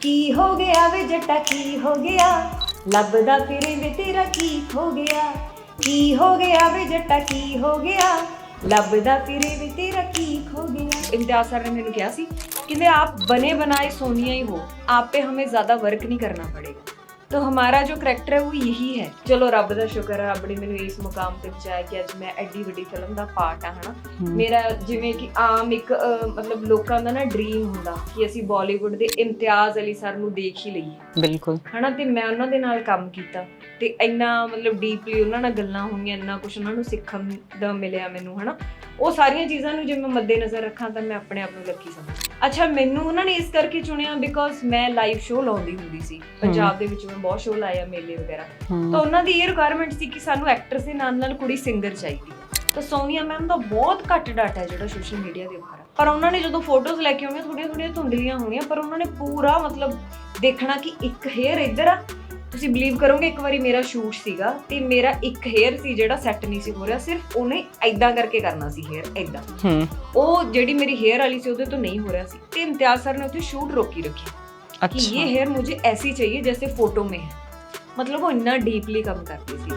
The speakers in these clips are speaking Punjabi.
ਕੀ ਹੋ ਗਿਆ ਵੇ ਜੱਟਾ ਕੀ ਹੋ ਗਿਆ ਲੱਭਦਾ ਫਿਰੇ ਵੇ ਤੇਰਾ ਕੀ ਖੋ ਗਿਆ ਕੀ ਹੋ ਗਿਆ ਵੇ ਜੱਟਾ ਕੀ ਹੋ ਗਿਆ ਲੱਭਦਾ ਫਿਰੇ ਵੇ ਤੇਰਾ ਕੀ ਖੋ ਗਿਆ इम्तियाज सर ने मैंने कहा सी कि आप बने बनाए सोनिया ही हो आप पे हमें ज्यादा वर्क नहीं करना पड़ेगा तो हमारा जो करैक्टर है वो यही है ਚਲੋ ਰੱਬ ਦਾ ਸ਼ੁਕਰ ਹੈ ਰੱਬ ਨੇ ਮੈਨੂੰ ਇਸ ਮੁਕਾਮ ਤੇ ਪਹੁੰਚਾਇਆ ਕਿ ਅੱਜ ਮੈਂ ਐਡੀ ਵੱਡੀ ਫਿਲਮ ਦਾ ਪਾਰਟ ਆ ਹਨਾ ਮੇਰਾ ਜਿਵੇਂ ਕਿ ਆਮ ਇੱਕ ਅਹ, ਮਤਲਬ ਲੋਕਾਂ ਦਾ ਨਾ ਡ੍ਰੀਮ ਹੁੰਦਾ ਕਿ ਅਸੀਂ ਬਾਲੀਵੁੱਡ ਦੇ ਇਮਤਿਆਜ਼ ਅਲੀ ਸਰ ਨੂੰ ਦੇਖ ਹੀ ਲਈਏ ਬਿਲਕੁਲ ਹਨਾ ਤੇ ਮੈਂ ਉਹਨਾਂ ਦੇ ਨਾਲ ਕੰਮ ਕੀਤਾ ਤੇ ਇੰਨਾ ਮਤਲਬ ਡੀਪਲੀ ਉਹਨਾਂ ਨਾਲ ਗੱਲਾਂ ਹੋਈਆਂ ਇੰਨਾ ਕੁਝ ਉਹਨਾਂ ਨੂੰ ਸਿੱਖਣ ਦਾ ਮਿਲਿਆ ਮੈਨੂੰ ਹਨਾ। ਉਹ ਸਾਰੀਆਂ ਚੀਜ਼ਾਂ ਨੂੰ ਜੇ ਮੈਂ ਮੱਦੇਨਜ਼ਰ ਰੱਖਾਂ ਤਾਂ ਮੈਂ ਆਪਣੇ ਆਪ ਨੂੰ ਲੱਕੀ ਸਮਝਦਾ ਅੱਛਾ ਮੈਨੂੰ ਉਹਨਾਂ ਨੇ ਇਸ ਕਰਕੇ ਚੁਣਿਆ ਬਿਕੋਜ਼ ਮੈਂ ਲਾਈਵ ਸ਼ੋਅ ਲਾਉਂਦੀ ਹੁੰਦੀ ਸੀ। ਪੰਜਾਬ ਦੇ ਵਿੱਚ ਮੈਂ ਬਹੁਤ ਸ਼ੋਅ ਲਾਇਆ ਮੇਲੇ ਵਗੈਰਾ। ਤਾਂ ਉਹਨਾਂ ਦੀ ਇਹ ਰਿਕੁਆਇਰਮੈਂਟ ਸੀ ਕਿ ਸਾਨੂੰ ਐਕਟਰਸ ਦੇ ਨਾਲ ਨਾਲ ਕੁੜੀ ਸਿੰਗਰ ਚਾਹੀਦੀ ਤਾਂ ਸੋਨੀਆ ਮੈਮ ਦਾ ਬਹੁਤ ਘੱਟ ਡਾਟਾ ਜਿਹੜਾ ਸੋਸ਼ਲ ਮੀਡੀਆ ਦੇ ਉੱਪਰ। ਪਰ ਉਹਨਾਂ ਨੇ ਜਦੋਂ ਫੋਟੋਜ਼ ਲੈ ਕੇ ਆਉਣੀਆਂ ਥੋੜੀਆਂ ਥੋੜੀਆਂ ਧੁੰਦਲੀਆਂ ਹੋਣੀਆਂ ਪਰ ਉਹਨਾਂ ਨੇ ਪੂਰਾ ਮਤਲਬ ਦੇਖਣਾ ਕਿ ਇੱਕ ਹੇਅਰ ਇੱਧਰ ਆ ਤੁਸੀਂ ਬਲੀਵ ਕਰੋਗੇ ਇੱਕ ਵਾਰੀ ਮੇਰਾ ਸ਼ੂਟ ਸੀਗਾ ਤੇ ਮੇਰਾ ਇੱਕ ਹੇਅਰ ਸੀ ਜਿਹੜਾ ਸੈੱਟ ਨਹੀਂ ਸੀ ਹੋ ਰਿਹਾ ਸਿਰਫ ਉਹਨੇ ਐਦਾਂ ਕਰਕੇ ਕਰਨਾ ਸੀ ਹੇਅਰ ਐਦਾਂ ਹੂੰ ਉਹ ਜਿਹੜੀ ਮੇਰੀ ਹੇਅਰ ਵਾਲੀ ਸੀ ਉਹਦੇ ਤੋਂ ਨਹੀਂ ਹੋ ਰਿਹਾ ਸੀ ਤੇ ਇਮਤਿਆਜ਼ ਸਰ ਨੇ ਉੱਥੇ ਸ਼ੂਟ ਰੋਕੀ ਰੱਖੀ कि ਅੱਛਾ ये हेयर मुझे ऐसी चाहिए जैसे फोटो में है मतलब वो इतना डीपली कम करती ਸੀ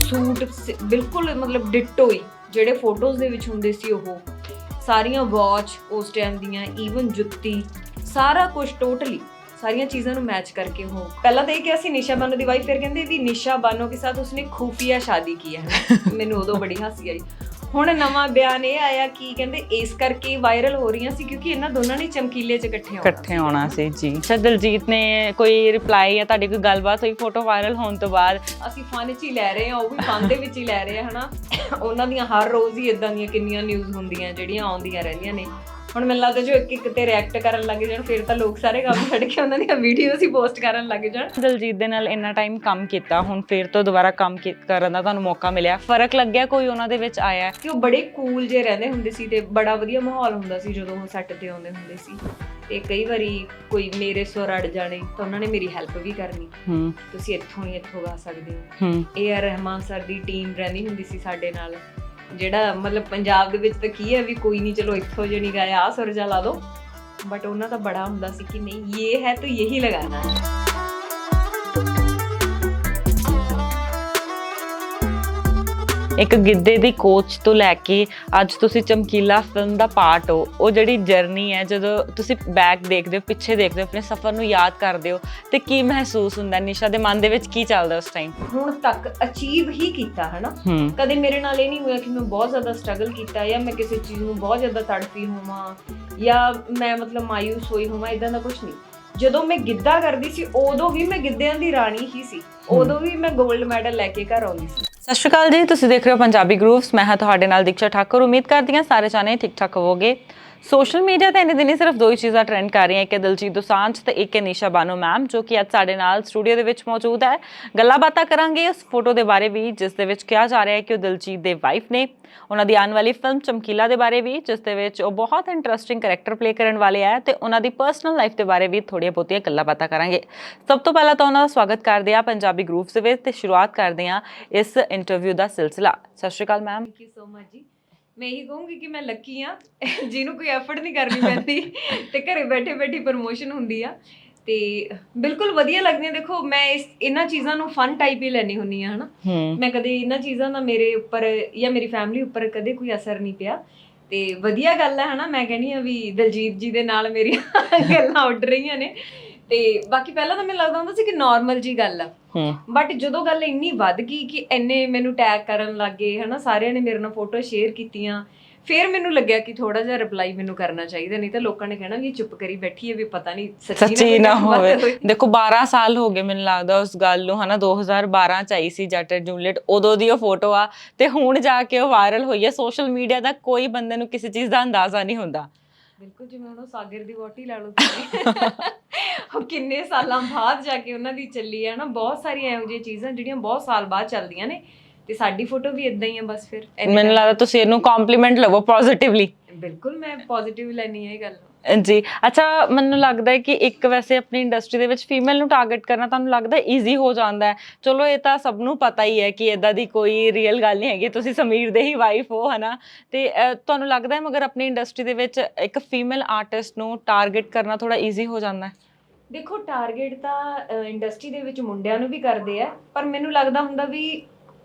ਸੂਟ ਸ- ਬਿਲਕੁਲ ਮਤਲਬ ਡਿਟੋ ਹੀ ਜਿਹੜੇ ਫੋਟੋਜ਼ ਦੇ ਵਿੱਚ ਹੁੰਦੇ ਸੀ ਉਹ ਸਾਰੀਆਂ ਵਾਚ ਉਸ ਟਾਈਮ ਦੀਆਂ ਈਵਨ ਜੁੱਤੀ ਸਾਰਾ ਕੁਝ ਟੋਟਲੀ ਸਾਰੀਆਂ ਚੀਜ਼ਾਂ ਨੂੰ ਮੈਚ ਕਰਕੇ ਉਹ ਪਹਿਲਾਂ ਤਾਂ ਇਹ ਕਿਹਾ ਸੀ ਨਿਸ਼ਾ ਬਾਨੋ ਦੀ ਵਾਈਫ ਫਿਰ ਕਹਿੰਦੇ ਵੀ ਨਿਸ਼ਾ ਬਾਨੋ ਕੇ ਸਾਥ ਉਸਨੇ ਖੂਫੀਆ ਸ਼ਾਦੀ ਕੀ ਹੈ। ਮੈਨੂੰ ਉਦੋਂ ਬੜੀ ਹਾਸੀ ਆਈ। ਹੁਣ ਨਵਾਂ ਬਿਆਨ ਇਹ ਆਇਆ ਕਿ ਕਹਿੰਦੇ ਇਸ ਕਰਕੇ ਵਾਇਰਲ ਹੋ ਰਹੀਆਂ ਸੀ ਕਿਉਂਕਿ ਇਹਨਾਂ ਦੋਨਾਂ ਨੇ ਚਮਕੀਲੇ ਚ ਇਕੱਠੇ ਹੋਣਾ ਇਕੱਠੇ ਹੋਣਾ ਸੀ ਜੀ। ਅੱਛਾ ਦਲਜੀਤ ਨੇ ਕੋਈ ਰਿਪਲਾਈ ਜਾਂ ਤੁਹਾਡੀ ਕੋਈ ਗੱਲਬਾਤ ਹੋਈ ਫੋਟੋ ਵਾਇਰਲ ਹੋਣ ਤੋਂ ਬਾਅਦ? ਅਸੀਂ ਫਨ ਚ ਹੀ ਲੈ ਰਹੇ ਹਾਂ ਉਹ ਵੀ ਫਨ ਦੇ ਵਿੱਚ ਹੀ ਲੈ ਰਹੇ ਆ ਹਨਾ? ਉਹਨਾਂ ਦੀਆਂ ਹਰ ਰੋਜ਼ ਹੀ ਇਦਾਂ ਦੀਆਂ ਕਿੰਨੀਆਂ ਨਿਊਜ਼ ਹੁੰਦੀਆਂ ਜਿਹੜੀਆਂ ਆਉਂਦੀਆਂ ਰਹਿੰਦੀਆਂ ਨੇ। ਹੁਣ ਮੈਨੂੰ ਲੱਗਦਾ ਜੋ ਇੱਕ ਇੱਕ ਤੇ ਰਿਐਕਟ ਕਰਨ ਲੱਗ ਜਾਣ ਫਿਰ ਤਾਂ ਲੋਕ ਸਾਰੇ ਕੰਮ ਛੱਡ ਕੇ ਉਹਨਾਂ ਦੀਆਂ ਵੀਡੀਓਜ਼ ਹੀ ਪੋਸਟ ਕਰਨ ਲੱਗ ਜਾਣ। ਦਲਜੀਤ ਦੇ ਨਾਲ ਇੰਨਾ ਟਾਈਮ ਕੰਮ ਕੀਤਾ ਹੁਣ ਫਿਰ ਤੋਂ ਦੁਬਾਰਾ ਕੰਮ ਕੀ- ਕਰਨ ਦਾ ਤੁਹਾਨੂੰ ਮੌਕਾ ਮਿਲਿਆ। ਫ਼ਰਕ ਲੱਗਿਆ ਕੋਈ ਉਹਨਾਂ ਦੇ ਵਿੱਚ ਆਇਆ? ਹੈ? ਕਿ ਉਹ ਬੜੇ ਕੂਲ ਜੇ ਰਹਿੰਦੇ ਹੁੰਦੇ ਸੀ ਤੇ ਬੜਾ ਵਧੀਆ ਮਾਹੌਲ ਹੁੰਦਾ ਸੀ ਜਦੋਂ ਉਹ ਸੈੱਟ ਤੇ ਆਉਂਦੇ ਹੁੰਦੇ ਸੀ। ਤੇ ਕਈ ਵਾਰੀ ਕੋਈ ਮੇਰੇ ਸੁਰ ਅੜ ਜਾਣੇ ਤਾਂ ਉਹਨਾਂ ਨੇ ਮੇਰੀ ਹੈਲਪ ਵੀ ਕਰਨੀ। ਹੂੰ। ਤੁਸੀਂ ਇੱਥੋਂ ਹੀ ਇੱਥੋਂ ਗਾ ਸਕਦੇ ਹੋ। ਹੂੰ। ਏ ਆਰ ਰਹਿਮਾਨ ਸਰ ਦੀ ਟੀਮ ਰਹਿੰਦੀ ਹੁੰਦੀ ਸੀ ਸਾਡੇ ਨਾਲ। ਜਿਹੜਾ ਮਤਲਬ ਪੰਜਾਬ ਦੇ ਵਿੱਚ ਤਾਂ ਕੀ ਹੈ ਵੀ ਕੋਈ ਨਹੀਂ, ਚਲੋ ਇੱਥੋਂ ਜੇ ਨਹੀਂ ਗਾਇਆ ਆ ਸੁਰਜਾ ਲਾ ਦੋ ਬਟ ਉਹਨਾਂ ਦਾ ਬੜਾ ਹੁੰਦਾ ਸੀ ਕਿ ਨਹੀਂ, ਇਹ ਹੈ ਤਾਂ ਇਹੀ ਲਗਾਨਾ ਹੈ। ਇੱਕ ਗਿੱਧੇ ਦੀ ਕੋਚ ਤੋਂ ਲੈ ਕੇ ਅੱਜ ਤੁਸੀਂ ਚਮਕੀਲਾ ਫਿਲਮ ਦਾ ਪਾਰਟ ਹੋ। ਉਹ ਜਿਹੜੀ ਜਰਨੀ ਹੈ ਜਦੋਂ ਤੁਸੀਂ ਬੈਕ ਦੇਖਦੇ ਹੋ ਪਿੱਛੇ ਦੇਖਦੇ ਹੋ ਆਪਣੇ ਸਫ਼ਰ ਨੂੰ ਯਾਦ ਕਰਦੇ ਹੋ ਤੇ ਕੀ ਮਹਿਸੂਸ ਹੁੰਦਾ? ਨਿਸ਼ਾ ਦੇ ਮਨ ਦੇ ਵਿੱਚ ਕੀ ਚੱਲਦਾ ਉਸ ਟਾਈਮ ਹੁਣ ਤੱਕ ਅਚੀਵ ਹੀ ਕੀਤਾ ਹੈ। ਨਾ ਕਦੇ ਮੇਰੇ ਨਾਲ ਇਹ ਨਹੀਂ ਹੋਇਆ ਕਿ ਮੈਂ ਬਹੁਤ ਜ਼ਿਆਦਾ ਸਟਰਗਲ ਕੀਤਾ ਜਾਂ ਮੈਂ ਕਿਸੇ ਚੀਜ਼ ਨੂੰ ਬਹੁਤ ਜ਼ਿਆਦਾ ਤੜਫੀ ਹੋਵਾਂ ਜਾਂ ਮੈਂ ਮਤਲਬ ਮਾਇੂਸ ਹੋਈ ਹੋਵਾਂ ਇਦਾਂ ਦਾ ਕੁਝ ਨਹੀਂ। ਜਦੋਂ ਮੈਂ ਗਿੱਧਾ ਕਰਦੀ ਸੀ ਉਦੋਂ ਵੀ ਮੈਂ ਗਿੱਧਿਆਂ ਦੀ ਰਾਣੀ ਹੀ ਸੀ। ਉਦੋਂ ਵੀ ਮੈਂ 골ਡ ਮੈਡਲ ਲੈ ਕੇ ਘਰ ਆਉਂਦੀ ਸੀ। ਸਤਿ ਸ਼੍ਰੀ ਅਕਾਲ ਜੀ, ਤੁਸੀਂ ਦੇਖ ਰਹੇ ਹੋ ਪੰਜਾਬੀ ਗਰੂਵਸ ਮੈਂ ਹਾਂ ਤੁਹਾਡੇ ਨਾਲ ਦੀਕਸ਼ਾ ਠਾਕੁਰ। ਉਮੀਦ ਕਰਦੀ ਹਾਂ ਸਾਰੇ ਜਾਣੇ ਠੀਕ ਠਾਕ ਹੋਵੋਗੇ। ਸੋਸ਼ਲ ਮੀਡੀਆ ਤੇ ਇਹਨੇ ਦਿਨੀ ਸਿਰਫ ਦੋ ਹੀ ਚੀਜ਼ਾਂ ਟ੍ਰੈਂਡ ਕਰ ਰਹੀਆਂ, ਇੱਕ ਹੈ ਦਿਲਜੀਤ ਦੋਸਾਂਝ ਤੇ ਇੱਕ ਹੈ ਨੀਸ਼ਾ ਬਾਨੋ ਮੈਮ ਜੋ ਕਿ ਅੱਜ ਸਾਡੇ ਨਾਲ ਸਟੂਡੀਓ ਦੇ ਵਿੱਚ ਮੌਜੂਦ ਹੈ। ਗੱਲਾਂ ਬਾਤਾਂ ਕਰਾਂਗੇ, ਉਸ ਫੋਟੋ ਦੇ ਬਾਰੇ ਵੀ, ਜਿਸ ਦੇ ਵਿੱਚ ਕਿਹਾ ਜਾ ਰਿਹਾ ਹੈ ਕਿ ਉਹ ਦਿਲਜੀਤ ਦੇ ਵਾਈਫ ਨੇ। ਉਹਨਾਂ ਦੀ ਆਉਣ ਵਾਲੀ ਫਿਲਮ ਚਮਕੀਲਾ ਦੇ ਬਾਰੇ ਵੀ, ਜਿਸ ਦੇ ਵਿੱਚ ਉਹ ਬਹੁਤ ਇੰਟਰਸਟਿੰਗ ਕੈਰੈਕਟਰ ਪਲੇ ਕਰਨ ਵਾਲੇ ਹੈ ਤੇ ਉਹਨਾਂ ਦੀ ਪਰਸਨਲ ਲਾਈਫ ਦੇ ਬਾਰੇ ਵੀ ਥੋੜੀਆਂ ਬਹੁਤੀਆਂ ਗੱਲਾਂ ਬਾਤਾਂ ਕਰਾਂਗੇ। ਸਭ ਤੋਂ ਪਹਿਲਾਂ ਤਾਂ ਉਹਨਾਂ ਦਾ ਸਵਾਗਤ ਕਰਦੇ ਆ ਪੰਜਾਬੀ ਗਰੂਪਸ ਦੇ ਵਿੱਚ ਤੇ ਸ਼ੁਰੂਆਤ ਕਰਦੇ ਆ ਇਸ ਇੰਟਰਵਿਊ ਦਾ ਸਿਲਸਿਲਾ। ਸਤਿ ਸ਼੍ਰੀ ਅਕਾਲ ma'am thank you so much ਜੀ। ਮੈਂ ਇਹੀ ਕਹੂੰਗੀ ਕਿ ਮੈਂ ਲੱਕੀ ਆ ਜਿਹਨੂੰ ਕੋਈ ਐਫਰਟ ਨਹੀਂ ਕਰਨੀ ਪੈਂਦੀ ਤੇ ਘਰੇ ਬੈਠੇ ਬੈਠੀ ਪ੍ਰਮੋਸ਼ਨ ਹੁੰਦੀ ਆ। ਤੇ ਬਿਲਕੁਲ ਵਧੀਆ ਲੱਗਦੀਆਂ ਦੇਖੋ ਮੈਂ ਇਸ ਇਹਨਾਂ ਚੀਜ਼ਾਂ ਨੂੰ ਫਨ ਟਾਈਪ ਹੀ ਲੈਣੀ ਹੁੰਨੀ ਆ ਹਨਾ। ਮੈਂ ਕਦੇ ਇਹਨਾਂ ਚੀਜ਼ਾਂ ਦਾ ਮੇਰੇ ਉੱਪਰ ਜਾਂ ਮੇਰੀ ਫੈਮਿਲੀ ਉੱਪਰ ਕਦੇ ਕੋਈ ਅਸਰ ਨਹੀਂ ਪਿਆ। ਤੇ ਵਧੀਆ ਗੱਲ ਹੈ ਹਨਾ ਮੈਂ ਕਹਿੰਦੀ ਆ ਵੀ ਦਲਜੀਤ ਜੀ ਦੇ ਨਾਲ ਮੇਰੀਆਂ ਗੱਲਾਂ ਉੱਡ ਰਹੀਆਂ ਨੇ। ਤੇ ਬਾਕੀ ਪਹਿਲਾਂ ਤਾਂ ਮੈਨੂੰ ਲੱਗਦਾ ਹੁੰਦਾ ਸੀ ਕਿ ਨਾਰਮਲ ਜੀ ਗੱਲ ਆ। ਹੂੰ। ਬਟ ਜਦੋਂ ਗੱਲ ਇੰਨੀ ਵੱਧ ਗਈ ਕਿ ਐਨੇ ਮੈਨੂੰ ਟੈਗ ਕਰਨ ਲੱਗੇ ਹਨਾ ਸਾਰਿਆਂ ਨੇ ਮੇਰੇ ਨਾਲ ਫੋਟੋ ਸ਼ੇਅਰ ਕੀਤੀਆਂ ਫਿਰ ਮੈਨੂੰ ਲੱਗਿਆ ਕਿ ਥੋੜਾ ਜਿਹਾ ਰਿਪਲਾਈ ਮੈਨੂੰ ਕਰਨਾ ਚਾਹੀਦਾ ਨਹੀਂ ਤਾਂ ਲੋਕਾਂ ਨੇ ਕਹਿਣਾ ਵੀ ਇਹ ਚੁੱਪ ਕਰੀ ਬੈਠੀ ਹੈ ਵੀ ਪਤਾ ਨਹੀਂ ਸੱਚੀ ਨਾ ਹੋਵੇ। ਦੇਖੋ 12 ਸਾਲ ਹੋ ਗਏ ਮੈਨੂੰ ਲੱਗਦਾ ਉਸ ਗੱਲ ਨੂੰ ਹਨਾ 2012 ਚ ਆਈ ਸੀ ਜੱਟ ਜੂਲੀਅਟ ਉਦੋਂ ਦੀ ਉਹ ਫੋਟੋ ਆ ਤੇ ਹੁਣ ਜਾ ਕੇ ਉਹ ਵਾਇਰਲ ਹੋਈ ਹੈ ਸੋਸ਼ਲ ਮੀਡੀਆ ਦਾ ਕੋਈ ਬੰਦੇ ਨੂੰ ਕਿਸੇ ਚੀਜ਼ ਦਾ ਅੰਦਾਜ਼ਾ ਨਹੀਂ ਹੁੰਦਾ। ਬਿਲਕੁਲ ਜਿਵੇਂ ਹੁਣ ਉਹ ਸਾਗਰ ਦੀ ਵੋਟੀ ਲਾ ਲਓ ਉਹ ਕਿੰਨੇ ਸਾਲਾਂ ਬਾਅਦ ਜਾ ਕੇ ਉਹਨਾਂ ਦੀ ਚੱਲੀ ਹੈ ਨਾ ਬਹੁਤ ਸਾਰੀਆਂ ਇਹੋ ਜਿਹੀਆਂ ਚੀਜ਼ਾਂ ਜਿਹੜੀਆਂ ਬਹੁਤ ਸਾਲ ਬਾਅਦ ਚੱਲਦੀਆਂ ਨੇ ਤੇ ਸਾਡੀ ਫੋਟੋ ਵੀ ਇਦਾਂ ਹੀ ਆ ਬਸ ਫਿਰ ਮੈਨੂੰ ਲੱਗਦਾ ਤੁਸੀਂ ਇਹਨੂੰ ਕੰਪਲੀਮੈਂਟ ਲਵੋ ਪੋਜ਼ਿਟਿਵਲੀ ਬਿਲਕੁਲ ਮੈਂ ਪੋਜ਼ਿਟਿਵ ਲੈਣੀ ਹੈ ਇਹ ਗੱਲ ਨੂੰ। ਜੀ। ਅੱਛਾ ਮੈਨੂੰ ਲੱਗਦਾ ਹੈ ਕਿ ਇੱਕ ਵੈਸੇ ਆਪਣੀ ਇੰਡਸਟਰੀ ਦੇ ਵਿੱਚ ਫੀਮੇਲ ਨੂੰ ਟਾਰਗੇਟ ਕਰਨਾ ਤੁਹਾਨੂੰ ਲੱਗਦਾ ਈਜ਼ੀ ਹੋ ਜਾਂਦਾ ਹੈ? ਚਲੋ ਇਹ ਤਾਂ ਸਭ ਨੂੰ ਪਤਾ ਹੀ ਹੈ ਕਿ ਇਦਾਂ ਦੀ ਕੋਈ ਰੀਅਲ ਗੱਲ ਨਹੀਂ ਹੈਗੀ। ਤੁਸੀਂ ਸਮੀਰ ਦੇ ਹੀ ਵਾਈਫ ਹੋ ਹਨਾ? ਤੇ ਅਹ, ਤੁਹਾਨੂੰ ਲੱਗਦਾ ਹੈ ਮਗਰ ਆਪਣੀ ਇੰਡਸਟਰੀ ਦੇ ਵਿੱਚ ਇੱਕ ਫੀਮੇਲ ਆਰਟਿਸਟ ਨੂੰ ਟਾਰਗੇਟ ਕਰਨਾ ਥੋੜਾ ਈਜ਼ੀ ਹੋ ਜਾਂਦਾ ਹੈ? ਦੇਖੋ ਟਾਰਗੇਟ ਤਾਂ ਇੰਡਸਟਰੀ ਦੇ ਵਿੱਚ ਮੁੰਡਿਆਂ ਨੂੰ ਵੀ ਕਰਦੇ ਆ ਪਰ ਮੈਨੂੰ ਲੱਗਦਾ ਹੁੰਦਾ ਵੀ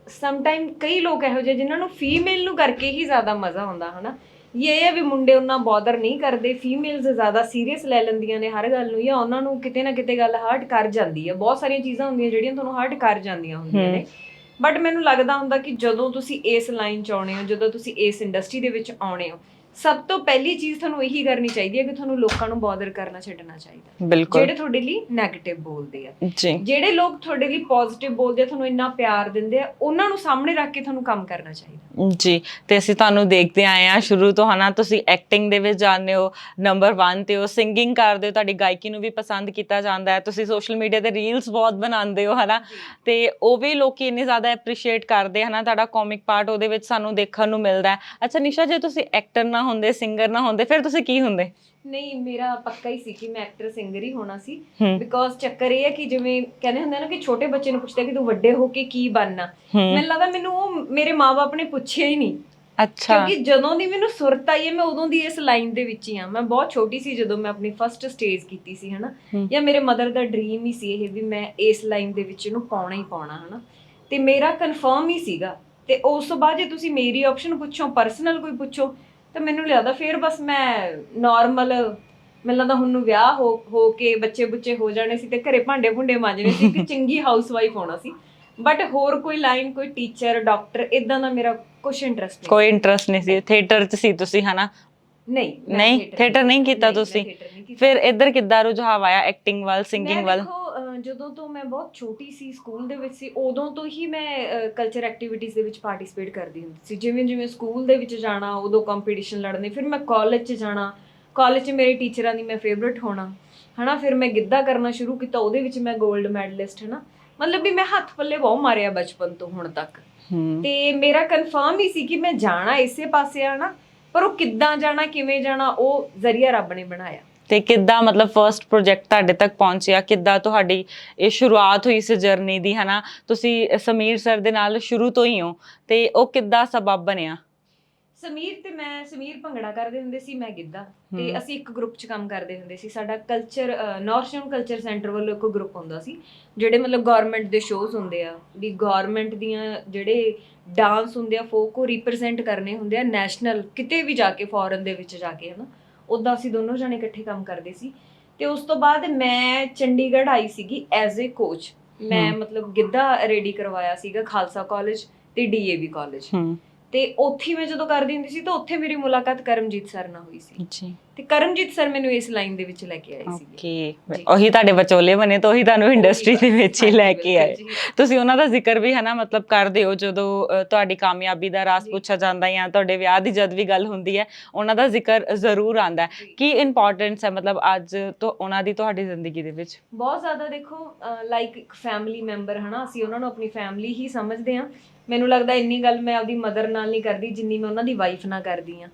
ਸਮ ਟਾਈਮ ਕਈ ਲੋਕ ਇਹੋ ਜਿਹੇ ਜਿਨ੍ਹਾਂ ਨੂੰ ਫੀਮੇਲ ਨੂੰ ਕਰਕੇ ਹੀ ਜ਼ਿਆਦਾ ਮਜ਼ਾ ਆਉਂਦਾ ਹਨਾ? ਇਹ ਹੈ ਵੀ ਮੁੰਡੇ ਉਹਨਾਂ ਬੌਦਰ ਨਹੀਂ ਕਰਦੇ ਫੀਮੇਲਸ ਜ਼ਿਆਦਾ ਸੀਰੀਅਸ ਲੈ ਲੈਂਦੀਆਂ ਨੇ ਹਰ ਗੱਲ ਨੂੰ ਜਾਂ ਉਹਨਾਂ ਨੂੰ ਕਿਤੇ ਨਾ ਕਿਤੇ ਗੱਲ ਹਰਟ ਕਰ ਜਾਂਦੀ ਹੈ ਬਹੁਤ ਸਾਰੀਆਂ ਚੀਜ਼ਾਂ ਹੁੰਦੀਆਂ ਜਿਹੜੀਆਂ ਤੁਹਾਨੂੰ ਹਰਟ ਕਰ ਜਾਂਦੀਆਂ ਹੁੰਦੀਆਂ ਨੇ। ਬਟ ਮੈਨੂੰ ਲੱਗਦਾ ਹੁੰਦਾ ਕਿ ਜਦੋਂ ਤੁਸੀਂ ਇਸ ਲਾਈਨ 'ਚ ਆਉਣੇ ਹੋ ਜਦੋਂ ਤੁਸੀਂ ਇਸ ਇੰਡਸਟਰੀ ਦੇ ਵਿੱਚ ਆਉਣੇ ਹੋ ਸਭ ਤੋਂ ਪਹਿਲੀ ਚੀਜ਼ ਤੁਹਾਨੂੰ ਇਹੀ ਕਰਨੀ ਚਾਹੀਦੀ ਹੈ ਕਿ ਤੁਹਾਨੂੰ ਲੋਕਾਂ ਨੂੰ ਬੌਦਰ ਕਰਨਾ ਛੱਡਣਾ ਚਾਹੀਦਾ। ਬਿਲਕੁਲ। ਜਿਹੜੇ ਤੁਹਾਡੇ ਲਈ 네ਗੇਟਿਵ ਬੋਲਦੇ ਆ। ਜਿਹੜੇ ਲੋਕ ਤੁਹਾਡੇ ਲਈ ਪੋਜ਼ਿਟਿਵ ਬੋਲਦੇ ਆ ਤੁਹਾਨੂੰ ਇੰਨਾ ਪਿਆਰ ਦਿੰਦੇ ਆ ਉਹਨਾਂ ਨੂੰ ਸਾਹਮਣੇ ਰੱਖ ਕੇ ਤੁਹਾਨੂੰ ਕੰਮ ਕਰਨਾ ਚਾਹੀਦਾ। ਜੀ ਤੇ ਅਸੀਂ ਤੁਹਾਨੂੰ ਦੇਖਦੇ ਆਏ ਆ ਸ਼ੁਰੂ ਤੋਂ ਹਨਾ? ਤੁਸੀਂ ਐਕਟਿੰਗ ਦੇ ਵਿੱਚ ਜਾਂਦੇ ਹੋ ਨੰਬਰ 1 ਤੇ ਹੋ ਸਿੰਗਿੰਗ ਕਰਦੇ ਹੋ ਤੁਹਾਡੀ ਗਾਇਕੀ ਨੂੰ ਵੀ ਪਸੰਦ ਕੀਤਾ ਜਾਂਦਾ ਹੈ। ਤੁਸੀਂ ਸੋਸ਼ਲ ਮੀਡੀਆ ਤੇ ਰੀਲਸ ਬਹੁਤ ਬਣਾਉਂਦੇ ਹੋ ਹਨਾ? ਤੇ ਉਹ ਵੀ ਲੋਕੀ ਇੰਨੇ ਜ਼ਿਆਦਾ ਐਪਰੀਸ਼ੀਏਟ ਕਰਦੇ ਹਨਾ? ਤੁਹਾਡਾ ਕਾਮਿਕ ਪਾਰਟ ਉਹਦੇ ਵਿੱਚ ਸਾਨੂੰ ਦੇਖਣ ਨੂੰ ਮਿਲਦਾ ਹੈ। ਅੱਛਾ ਨਿਸ਼ਾ ਜੇ ਤੁਸੀਂ ਐਕਟਰ ਨਾ ਹੁੰਦੇ ਸਿੰਗਰ ਨਾ ਹੁੰਦੇ ਫਿਰ ਤੁਸੀਂ ਕੀ ਹੁੰਦੇ? ਨਹੀਂ ਮੇਰਾ ਪੱਕਾ ਹੀ ਸੀ ਕਿ ਮੈਂ ਐਕਟਰ ਸਿੰਗਰ ਹੀ ਹੋਣਾ ਸੀ। ਬਿਕੋਜ਼ ਚੱਕਰ ਇਹ ਹੈ ਕਿ ਜਿਵੇਂ ਕਹਿੰਦੇ ਹੁੰਦੇ ਨਾ ਕਿ ਛੋਟੇ ਬੱਚੇ ਨੂੰ ਪੁੱਛਦੇ ਕਿ ਤੂੰ ਵੱਡੇ ਹੋ ਕੇ ਕੀ ਬਣਨਾ। ਮੈਨੂੰ ਲੱਗਦਾ ਮੈਨੂੰ ਉਹ ਮੇਰੇ ਮਾਪੇ ਨੇ ਪੁੱਛਿਆ ਹੀ ਨਹੀਂ। ਅੱਛਾ। ਕਿਉਂਕਿ ਜਦੋਂ ਦੀ ਮੈਨੂੰ ਸੁਰਤ ਆਈ ਹੈ ਮੈਂ ਉਦੋਂ ਦੀ ਇਸ ਲਾਈਨ ਦੇ ਵਿੱਚ ਹੀ ਆ ਮੈਂ ਬਹੁਤ ਛੋਟੀ ਸੀ ਜਦੋਂ ਮੈਂ ਆਪਣੀ ਫਰਸਟ ਸਟੇਜ ਕੀਤੀ ਸੀ ਹਨਾ। ਜਾਂ ਮੇਰੇ ਮਦਰ ਦਾ ਡ੍ਰੀਮ ਹੀ ਸੀ ਇਹ ਵੀ ਮੈਂ ਇਸ ਲਾਈਨ ਦੇ ਵਿੱਚ ਇਹਨੂੰ ਪਾਉਣਾ ਹੀ ਪਾਉਣਾ ਹਨਾ। ਤੇ ਮੇਰਾ ਕਨਫਰਮ ਹੀ ਸੀਗਾ। ਤੇ ਉਸ ਤੋਂ ਬਾਅਦ ਜੇ ਤੁਸੀਂ ਮੇਰੀ ਆਪਸ਼ਨ ਪੁੱਛੋ ਪਰਸਨਲ ਕੋਈ ਪੁੱਛੋ ਤਾਂ ਮੈਨੂੰ ਲੱਗਦਾ ਫੇਰ ਬਸ ਮੈਂ ਨਾਰਮਲ ਮੈਨੂੰ ਲੱਗਦਾ ਹੁਣ ਨੂੰ ਵਿਆਹ ਹੋ ਹੋ ਕੇ ਬੱਚੇ ਬੁੱਚੇ ਹੋ ਜਾਣੇ ਸੀ ਤੇ ਘਰੇ ਭਾਂਡੇ ਭੁੰਡੇ ਮਾਂਜਣੇ ਸੀ ਤੇ ਚੰਗੀ ਹਾਊਸਵਾਈਫ ਹੋਣਾ ਸੀ। ਬਟ ਹੋਰ ਕੋਈ ਲਾਈਨ ਕੋਈ ਟੀਚਰ ਡਾਕਟਰ ਇਦਾਂ ਦਾ ਮੇਰਾ ਕੁਝ ਇੰਟਰਸਟ ਨਹੀਂ। ਕੋਈ ਇੰਟਰਸਟ ਨਹੀਂ ਸੀ ਥੀਏਟਰ 'ਚ ਸੀ ਤੁਸੀਂ ਹਨਾ? ਨਹੀਂ ਨਹੀਂ, theatre ਨਹੀਂ ਕੀਤਾ ਤੁਸੀਂ? ਫਿਰ ਇੱਧਰ ਕਿੱਦਾਂ ਰੁਝਾਵ ਆਇਆ ਐਕਟਿੰਗ ਵੱਲ ਸਿੰਗਿੰਗ ਵੱਲ? ਜਦੋਂ ਤੋਂ ਮੈਂ ਬਹੁਤ ਛੋਟੀ ਸੀ ਸਕੂਲ ਦੇ ਵਿੱਚ ਸੀ ਉਦੋਂ ਤੋਂ ਹੀ ਮੈਂ ਕਲਚਰ ਐਕਟੀਵਿਟੀਜ਼ ਦੇ ਵਿੱਚ ਪਾਰਟਿਸਿਪੇਟ ਕਰਦੀ ਹੁੰਦੀ ਸੀ। ਜਿਵੇਂ ਜਿਵੇਂ ਸਕੂਲ ਦੇ ਵਿੱਚ ਜਾਣਾ ਉਦੋਂ ਕੰਪੀਟੀਸ਼ਨ ਲੜਨੇ ਫਿਰ ਮੈਂ ਕਾਲਜ 'ਚ ਜਾਣਾ। ਕਾਲਜ 'ਚ ਮੇਰੇ ਟੀਚਰਾਂ ਦੀ ਮੈਂ ਫੇਵਰਿਟ ਹੋਣਾ। ਹਨਾ ਫਿਰ ਮੈਂ ਗਿੱਧਾ ਕਰਨਾ ਸ਼ੁਰੂ ਕੀਤਾ ਉਹਦੇ ਵਿੱਚ ਮੈਂ 골ਡ ਮੈਡਲਿਸਟ ਹਨਾ। ਮਤਲਬ ਵੀ ਮੈਂ ਹੱਥ ਪੱਲੇ ਬਹੁਤ ਮਾਰਿਆ ਬਚਪਨ ਤੋਂ ਹੁਣ ਤੱਕ। ਤੇ ਮੇਰਾ ਕਨਫਰਮ ਹੀ ਸੀ ਕਿ ਮੈਂ ਜਾਣਾ ਇਸੇ ਪਾਸੇ ਆ ਨਾ ਪਰ ਉਹ ਕਿੱਦਾਂ ਜਾਣਾ ਕਿਵੇਂ ਜਾਣਾ ਉਹ ਜ਼ਰੀਆ ਰੱਬ ਨੇ ਬਣਾਇਆ। ਤੇ ਕਿੱਦਾਂ ਮਤਲਬ ਫਰਸਟ ਪ੍ਰੋਜੈਕਟ ਤੁਹਾਡੇ ਤੱਕ ਪਹੁੰਚਿਆ? ਕਿੱਦਾਂ ਤੁਹਾਡੀ ਇਹ ਸ਼ੁਰੂਆਤ ਹੋਈ ਇਸ ਜਰਨੀ ਦੀ ਹਨਾ? ਤੁਸੀਂ ਸਮੀਰ ਸਰ ਦੇ ਨਾਲ ਸ਼ੁਰੂ ਤੋਂ ਹੀ ਹੋ ਤੇ ਉਹ ਕਿੱਦਾਂ ਸਬਬ ਬਣਿਆ? ਸਮੀਰ ਤੇ ਮੈਂ ਸਮੀਰ ਭੰਗੜਾ ਕਰਦੇ ਹੁੰਦੇ ਸੀ ਮੈਂ ਗਿੱਧਾ। ਤੇ। ਅਸੀਂ ਇੱਕ ਗਰੁੱਪ 'ਚ ਕੰਮ ਕਰਦੇ ਹੁੰਦੇ ਸੀ। ਸਾਡਾ ਕਲਚਰ ਨਾਰਥਰਨ ਕਲਚਰ ਸੈਂਟਰ ਵੱਲੋਂ ਇੱਕ ਗਰੁੱਪ ਹੁੰਦਾ ਸੀ ਜਿਹੜੇ ਮਤਲਬ ਗਵਰਨਮੈਂਟ ਦੇ ਸ਼ੋਜ਼ ਹੁੰਦੇ ਆ। ਵੀ ਗਵਰਨਮੈਂਟ ਦੀਆਂ ਜਿਹੜੇ ਡਾਂਸ ਹੁੰਦੇ ਆ ਫੋਕ ਉਹ ਰਿਪਰੈਜ਼ੈਂਟ ਕਰਨੇ ਹੁੰਦੇ ਆ ਨੈਸ਼ਨਲ ਕਿਤੇ ਵੀ ਜਾ ਕੇ ਫੋਰਨ ਦੇ ਵਿੱਚ ਜਾ ਕੇ ਹਨਾ? ਉਦਾਂ ਅਸੀਂ ਦੋਨੋਂ ਜਣੇ ਇਕੱਠੇ ਕੰਮ ਕਰਦੇ ਸੀ। ਤੇ ਉਸ ਤੋਂ ਬਾਅਦ ਮੈਂ ਚੰਡੀਗੜ੍ਹ ਆਈ ਸੀਗੀ ਐਜ਼ ਅ ਕੋਚ ਮੈਂ। ਮਤਲਬ ਗਿੱਧਾ ਰੈਡੀ ਕਰਵਾਇਆ ਸੀਗਾ ਖਾਲਸਾ ਕਾਲਜ ਤੇ ਡੀਏਵੀ ਕਾਲਜ ਤੇ ਉੱਥੇ ਮੈਂ ਜਦੋਂ ਕਰਦੀ ਹੁੰਦੀ ਸੀ ਤਾਂ ਉੱਥੇ ਮੇਰੀ ਮੁਲਾਕਾਤ ਕਰਮਜੀਤ ਸਰ ਨਾਲ ਹੋਈ ਸੀ। ਜੀ ਤੇ ਕਰਮਜੀਤ ਸਰ ਮੈਨੂੰ ਇਸ ਲਾਈਨ ਦੇ ਵਿੱਚ ਲੈ ਕੇ ਆਏ ਸੀਗੇ ਓਕੇ। ਉਹੀ ਤੁਹਾਡੇ ਵਿਚੋਲੇ ਬਣੇ ਤਾਂ ਉਹੀ ਤੁਹਾਨੂੰ ਇੰਡਸਟਰੀ ਦੇ ਵਿੱਚ ਹੀ ਲੈ ਕੇ ਆਏ। ਤੁਸੀਂ ਉਹਨਾਂ ਦਾ ਜ਼ਿਕਰ ਵੀ ਹਨਾ ਮਤਲਬ ਕਰਦੇ ਹੋ ਜਦੋਂ ਤੁਹਾਡੀ ਕਾਮਯਾਬੀ ਦਾ ਜੀ। ਪੁੱਛਿਆ ਜਾਂਦਾ ਜਾਂ ਤੁਹਾਡੇ ਵਿਆਹ ਦੀ ਜਦ ਵੀ ਗੱਲ ਹੁੰਦੀ ਹੈ ਉਹਨਾਂ ਦਾ ਜ਼ਿਕਰ ਜ਼ਰੂਰ ਆਂਦਾ ਹੈ। ਕੀ ਇੰਪੋਰਟੈਂਸ ਹੈ ਮਤਲਬ ਅੱਜ ਤੋਂ ਉਹਨਾਂ ਦੀ ਤੁਹਾਡੀ ਜ਼ਿੰਦਗੀ ਦੇ ਵਿੱਚ ਬਹੁਤ ਜ਼ਿਆਦਾ ਦੇਖੋ ਲਾਈਕ ਇੱਕ ਫੈਮਿਲੀ ਮੈਂਬਰ ਹਨਾ ਅਸੀਂ ਉਹਨਾਂ ਨੂੰ ਆਪਣੀ ਫੈਮਿਲੀ ਹੀ ਸਮਝਦੇ ਹਾਂ ਮੈਨੂੰ ਲੱਗਦਾ ਇੰਨੀ ਗੱਲ ਮੈਂ ਆਪਦੀ ਮਦਰ ਨਾਲ ਨਹੀਂ ਕਰਦੀ ਜਿੰਨੀ ਮੈਂ ਉਹਨਾਂ ਦੀ ਵਾਈਫ ਨਾਲ ਕਰਦੀ ਆ